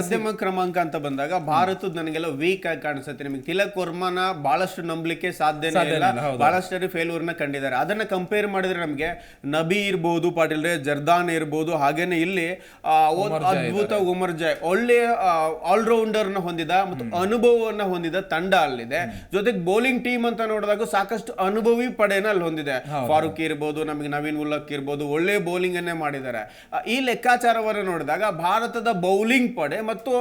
ಮಧ್ಯಮ ಕ್ರಮಾಂಕ ಅಂತ ಬಂದಾಗ ಭಾರತದ ನನಗೆಲ್ಲ ವೀಕ್ ಆಗಿ ಕಾಣಿಸುತ್ತೆ. ನಿಮಗೆ ತಿಲಕ್ ವರ್ಮನ ಬಹಳಷ್ಟು ನಂಬಲಿಕ್ಕೆ ಸಾಧ್ಯ ಇಲ್ಲ. ಬಹಳಷ್ಟು ಫೇಲ್ಯೂರ್ನ ಕಂಡಿದ್ದಾರೆ. ಅದನ್ನ ಕಂಪೇರ್ ಮಾಡಿದ್ರೆ ನಮಗೆ ನಬಿ ಇರ್ಬೋದು ಪಾಟೀಲ್ ರೇ ಜರ್ದಾನ್ ಇರ್ಬೋದು ಹಾಗೇನೆ ಇಲ್ಲಿ ಅದ್ಭುತ ಉಮರ್ ಜಾಯ್ ಒಳ್ಳೆಯ ಆಲ್ರೌಂಡರ್ನ ಹೊಂದಿದ ಮತ್ತು ಅನುಭವವನ್ನ ಹೊಂದಿದ ತಂಡ ಅಲ್ಲಿದೆ. ಜೊತೆಗೆ ಬೌಲಿಂಗ್ ಟೀಮ್ ಅಂತ ನೋಡಿದಾಗ ಸಾಕಷ್ಟು ಅನುಭವಿ ಪಡೆನ ಅಲ್ಲಿ ಹೊಂದಿದೆ. ಫಾರೂಕ್ ಇರ್ಬೋದು ನಮಗೆ ನವೀನ್ ಉಲ್ಲಕ್ ಇರ್ಬೋದು ಒಳ್ಳೆ ಬೌಲಿಂಗ್ ಅನ್ನೇ ಮಾಡಿದ್ದಾರೆ ಈ ಲೆಕ್ಕಾಚಾರವನ್ನು ನೋಡಿದಾಗ ಭಾರತದ ಬೌಲಿಂಗ್ ಪಡೆ ಮತ್ತು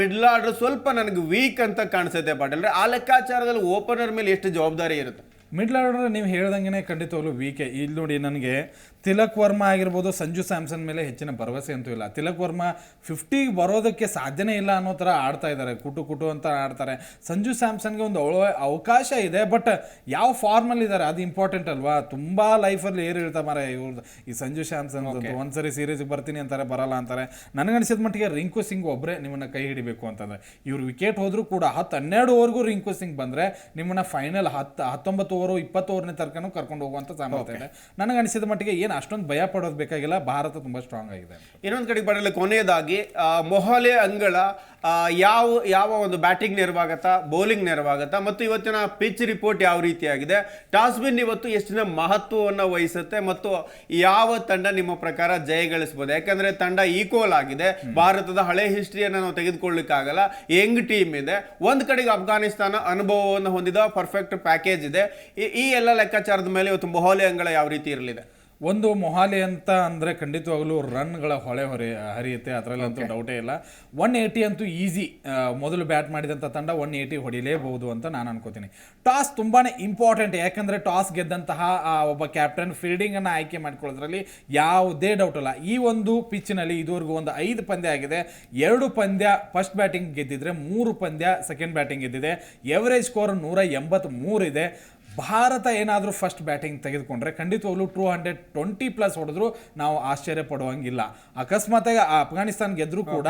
ಮಿಡ್ಲ್ ಆರ್ಡರ್ ಸ್ವಲ್ಪ ನನಗೆ ವೀಕ್ ಅಂತ ಕಾಣಿಸುತ್ತೆ ಪಾಟೀಲ್. ಆ ಲೆಕ್ಕಾಚಾರದಲ್ಲಿ ಓಪನರ್ ಮೇಲೆ ಎಷ್ಟು ಜವಾಬ್ದಾರಿ ಇರುತ್ತೆ? ಮಿಡ್ಲ್ ಆರ್ಡರ್ ನೀವು ಹೇಳ್ದಂಗೆ ಖಂಡಿತವಾಗ್ಲೂ ವೀಕೆ ಇಲ್ಲಿ ನೋಡಿ ನನಗೆ ತಿಲಕ್ ವರ್ಮಾ ಆಗಿರ್ಬೋದು ಸಂಜು ಸ್ಯಾಮ್ಸನ್ ಮೇಲೆ ಹೆಚ್ಚಿನ ಭರವಸೆ ಅಂತೂ ಇಲ್ಲ. ತಿಲಕ್ ವರ್ಮಾ ಫಿಫ್ಟಿಗೆ ಬರೋದಕ್ಕೆ ಸಾಧ್ಯನೇ ಇಲ್ಲ ಅನ್ನೋ ಥರ ಆಡ್ತಾ ಇದ್ದಾರೆ ಕುಟು ಕುಟು ಅಂತ ಆಡ್ತಾರೆ. ಸಂಜು ಸ್ಯಾಮ್ಸನ್ಗೆ ಒಂದು ಅವಳ ಅವಕಾಶ ಇದೆ ಬಟ್ ಯಾವ ಫಾರ್ಮಲ್ಲಿ ಇದ್ದಾರೆ ಅದು ಇಂಪಾರ್ಟೆಂಟ್ ಅಲ್ವಾ? ತುಂಬ ಲೈಫಲ್ಲಿ ಏರು ಇರ್ತಾ ಮಾರೆ ಇವ್ರದ್ದು ಈ ಸಂಜು ಸ್ಯಾಮ್ಸನ್ ಒಂದ್ಸರಿ ಸೀರೀಸ್ಗೆ ಬರ್ತೀನಿ ಅಂತಾರೆ ಬರಲ್ಲ ಅಂತಾರೆ. ನನಗನ್ಸಿದ ಮಟ್ಟಿಗೆ ರಿಂಕು ಸಿಂಗ್ ಒಬ್ಬರೇ ನಿಮ್ಮನ್ನ ಕೈ ಹಿಡಿಬೇಕು ಅಂತಂದರೆ. ಇವ್ರು ವಿಕೆಟ್ ಹೋದರೂ ಕೂಡ ಹತ್ತು ಹನ್ನೆರಡು ಓವರ್ಗೂ ರಿಂಕು ಸಿಂಗ್ ಬಂದರೆ ನಿಮ್ಮನ್ನ ಫೈನಲ್ ಹತ್ತು ಹತ್ತೊಂಬತ್ತು ಓವರು ಇಪ್ಪತ್ತು ಓವರ್ನೇ ತರ್ಕನು ಕರ್ಕೊಂಡು ಹೋಗುವಂತ ಸಾಮರ್ಥ್ಯ ಇದೆ. ನನಗೆ ಅನಿಸಿದ ಮಟ್ಟಿಗೆ ಏನು ಅಷ್ಟೊಂದು ಭಯ ಪಡೋದು ಬೇಕಾಗಿಲ್ಲ ಭಾರತ ತುಂಬಾ ಸ್ಟ್ರಾಂಗ್ ಆಗಿದೆ ಇನ್ನೊಂದು ಕಡೆಗೆ ಬರಲಿ ಕೊನೆಯದಾಗಿ ಮೊಹಾಲೆ ಅಂಗಳ ಯಾವ ಯಾವ ಒಂದು ಬ್ಯಾಟಿಂಗ್ ನೆರವಾಗತ್ತಾ ಬೌಲಿಂಗ್ ನೆರವಾಗತ್ತಾ ಮತ್ತು ಇವತ್ತಿನ ಪಿಚ್ ರಿಪೋರ್ಟ್ ಯಾವ ರೀತಿಯಾಗಿದೆ ಟಾಸ್ಬಿನ್ ಇವತ್ತು ಎಷ್ಟಿನ ಮಹತ್ವವನ್ನು ವಹಿಸುತ್ತೆ ಮತ್ತು ಯಾವ ತಂಡ ನಿಮ್ಮ ಪ್ರಕಾರ ಜಯ ಗಳಿಸ್ಬೋದು? ಯಾಕಂದ್ರೆ ತಂಡ ಈಕ್ವಲ್ ಆಗಿದೆ. ಭಾರತದ ಹಳೆ ಹಿಸ್ಟ್ರಿಯನ್ನು ನಾವು ತೆಗೆದುಕೊಳ್ಳಿಕ್ಕಾಗಲ್ಲ. ಯಂಗ್ ಟೀಮ್ ಇದೆ. ಒಂದು ಕಡೆಗೆ ಅಫ್ಘಾನಿಸ್ತಾನ ಅನುಭವವನ್ನು ಹೊಂದಿದ ಪರ್ಫೆಕ್ಟ್ ಪ್ಯಾಕೇಜ್ ಇದೆ. ಈ- ಈ ಎಲ್ಲ ಲೆಕ್ಕಾಚಾರದ ಮೇಲೆ ಇವತ್ತು ಮೊಹಾಲೆ ಅಂಗಳ ಯಾವ ರೀತಿ ಇರಲಿದೆ? ಒಂದು ಮೊಹಾಲಿ ಅಂತ ಅಂದರೆ ಖಂಡಿತವಾಗಲೂ ರನ್ಗಳ ಹೊಳೆ ಹೊರೆ ಹರಿಯುತ್ತೆ. ಅದರಲ್ಲಂತೂ ಡೌಟೇ ಇಲ್ಲ. ಒನ್ ಏಯ್ಟಿ ಅಂತೂ ಈಸಿ ಮೊದಲು ಬ್ಯಾಟ್ ಮಾಡಿದಂಥ ತಂಡ ಒನ್ ಏಯ್ಟಿ ಹೊಡಿಲೇಬಹುದು ಅಂತ ನಾನು ಅನ್ಕೋತೀನಿ. ಟಾಸ್ ತುಂಬಾ ಇಂಪಾರ್ಟೆಂಟ್ ಯಾಕಂದರೆ ಟಾಸ್ ಗೆದ್ದಂತಹ ಆ ಒಬ್ಬ ಕ್ಯಾಪ್ಟನ್ ಫೀಲ್ಡಿಂಗನ್ನು ಆಯ್ಕೆ ಮಾಡಿಕೊಳ್ಳೋದ್ರಲ್ಲಿ ಯಾವುದೇ ಡೌಟ್ ಇಲ್ಲ. ಈ ಒಂದು ಪಿಚ್ನಲ್ಲಿ ಇದುವರೆಗೂ ಒಂದು ಐದು ಪಂದ್ಯ ಆಗಿದೆ. ಎರಡು ಪಂದ್ಯ ಫಸ್ಟ್ ಬ್ಯಾಟಿಂಗ್ ಗೆದ್ದಿದ್ರೆ ಮೂರು ಪಂದ್ಯ ಸೆಕೆಂಡ್ ಬ್ಯಾಟಿಂಗ್ ಗೆದ್ದಿದೆ. ಎವರೇಜ್ ಸ್ಕೋರ್ ನೂರ ಎಂಬತ್ಮೂರು ಇದೆ. ಭಾರತ ಏನಾದರೂ ಫಸ್ಟ್ ಬ್ಯಾಟಿಂಗ್ ತೆಗೆದುಕೊಂಡ್ರೆ ಖಂಡಿತವಾಗ್ಲೂ ಟೂ ಹಂಡ್ರೆಡ್ ಟ್ವೆಂಟಿ ಪ್ಲಸ್ ಹೊಡೆದ್ರು ನಾವು ಆಶ್ಚರ್ಯ ಪಡುವಂಗಿಲ್ಲ. ಅಕಸ್ಮಾತಾಗಿ ಅಫ್ಘಾನಿಸ್ತಾನ ಗೆದ್ರೂ ಕೂಡ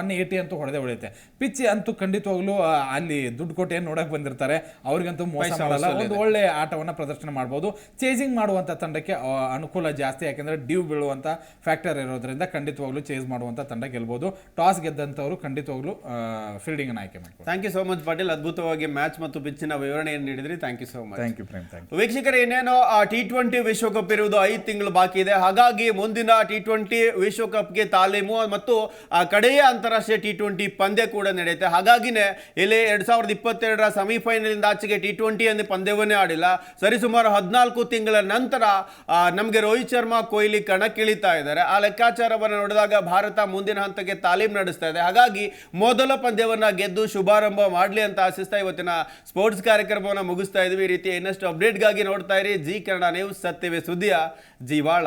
ಒನ್ ಏಯ್ಟಿ ಅಂತೂ ಹೊಡೆದೇ ಹೊಡೆಯುತ್ತೆ. ಪಿಚ್ ಅಂತೂ ಖಂಡಿತವಾಗ್ಲೂ ಅಲ್ಲಿ ದುಡ್ಡು ಕೊಟ್ಟು ಏನು ನೋಡಕ್ಕೆ ಬಂದಿರ್ತಾರೆ ಅವ್ರಿಗಂತೂ ಮೋಸ ಮಾಡಲ್ಲ. ಒಂದು ಒಳ್ಳೆ ಆಟವನ್ನು ಪ್ರದರ್ಶನ ಮಾಡ್ಬೋದು. ಚೇಸಿಂಗ್ ಮಾಡುವಂಥ ತಂಡಕ್ಕೆ ಅನುಕೂಲ ಜಾಸ್ತಿ ಯಾಕಂದ್ರೆ ಡ್ಯೂ ಬೀಳುವಂಥ ಫ್ಯಾಕ್ಟರ್ ಇರೋದ್ರಿಂದ ಖಂಡಿತವಾಗ್ಲೂ ಚೇಸ್ ಮಾಡುವಂಥ ತಂಡ ಗೆಲ್ಬೋದು. ಟಾಸ್ ಗೆದ್ದಂಥವ್ರು ಖಂಡಿತವಾಗ್ಲೂ ಫೀಲ್ಡಿಂಗ್ ಆಯ್ಕೆ ಮಾಡ್ಬೋದು thank you so much Patil ಅದ್ಭುತವಾಗಿ ಮ್ಯಾಚ್ ಮತ್ತು ಪಿಚ್ಚಿನ ವಿವರಣೆಯನ್ನು ನೀಡಿದ್ರಿ. Thank you so much thank you Prem thank ವೀಕ್ಷಕರೇ ಇನ್ನೇನು ಟಿ ಟ್ವೆಂಟಿ ವಿಶ್ವಕಪ್ ಇರುವುದು ಐದು ತಿಂಗಳು ಬಾಕಿ ಇದೆ. ಹಾಗಾಗಿ ಮುಂದಿನ ಟಿ ಟ್ವೆಂಟಿ ವಿಶ್ವಕಪ್ಗೆ ತಾಲೀಮು ಮತ್ತು ಕಡೆಯ ಅಂತಾರಾಷ್ಟ್ರೀಯ ಟಿ ಟ್ವೆಂಟಿ ಪಂದ್ಯ ಕೂಡ ನಡೆಯುತ್ತೆ. ಹಾಗಾಗಿನೇ ಇಲ್ಲಿ ಎರಡ್ ಸಾವಿರದ ಇಪ್ಪತ್ತೆರಡರ ಸೆಮಿಫೈನಲ್ ಆಚೆಗೆ ಟಿ ಟ್ವೆಂಟಿ ಅನ್ನೋ ಪಂದ್ಯವನ್ನೇ ಆಡಿಲ್ಲ. ಸರಿಸುಮಾರು ಹದಿನಾಲ್ಕು ತಿಂಗಳ ನಂತರ ನಮಗೆ ರೋಹಿತ್ ಶರ್ಮಾ ಕೊಹ್ಲಿ ಕಣಕ್ಕಿಳಿತಾ ಇದ್ದಾರೆ. ಆ ಲೆಕ್ಕಾಚಾರವನ್ನು ನೋಡಿದಾಗ ಭಾರತ ಮುಂದಿನ ಹಂತಕ್ಕೆ ತಾಲೀಮ್ ನಡೆಸ್ತಾ ಇದೆ. ಹಾಗಾಗಿ ಮೊದಲ ಪಂದ್ಯವನ್ನು ಗೆದ್ದು ಶುಭಾರಂಭ ಮಾಡಲಿ ಅಂತ ಆಶಿಸ್ತಾ ಇವತ್ತಿನ ಸ್ಪೋರ್ಟ್ಸ್ ಕಾರ್ಯಕ್ರಮವನ್ನು ಮುಗಿಸ್ತಾ ಇದ್ವಿ ಈ ರೀತಿ ಇನ್ನಷ್ಟು ಅಪ್ಡೇಟ್ಗಾಗಿ ನೋಡ್ತಾ ಇರಿ. ಜಿ ಕನ್ನಡ ನ್ಯೂಸ್ ಸತ್ಯವೇ ಸುದ್ದಿಯ ಜೀವಾಳ.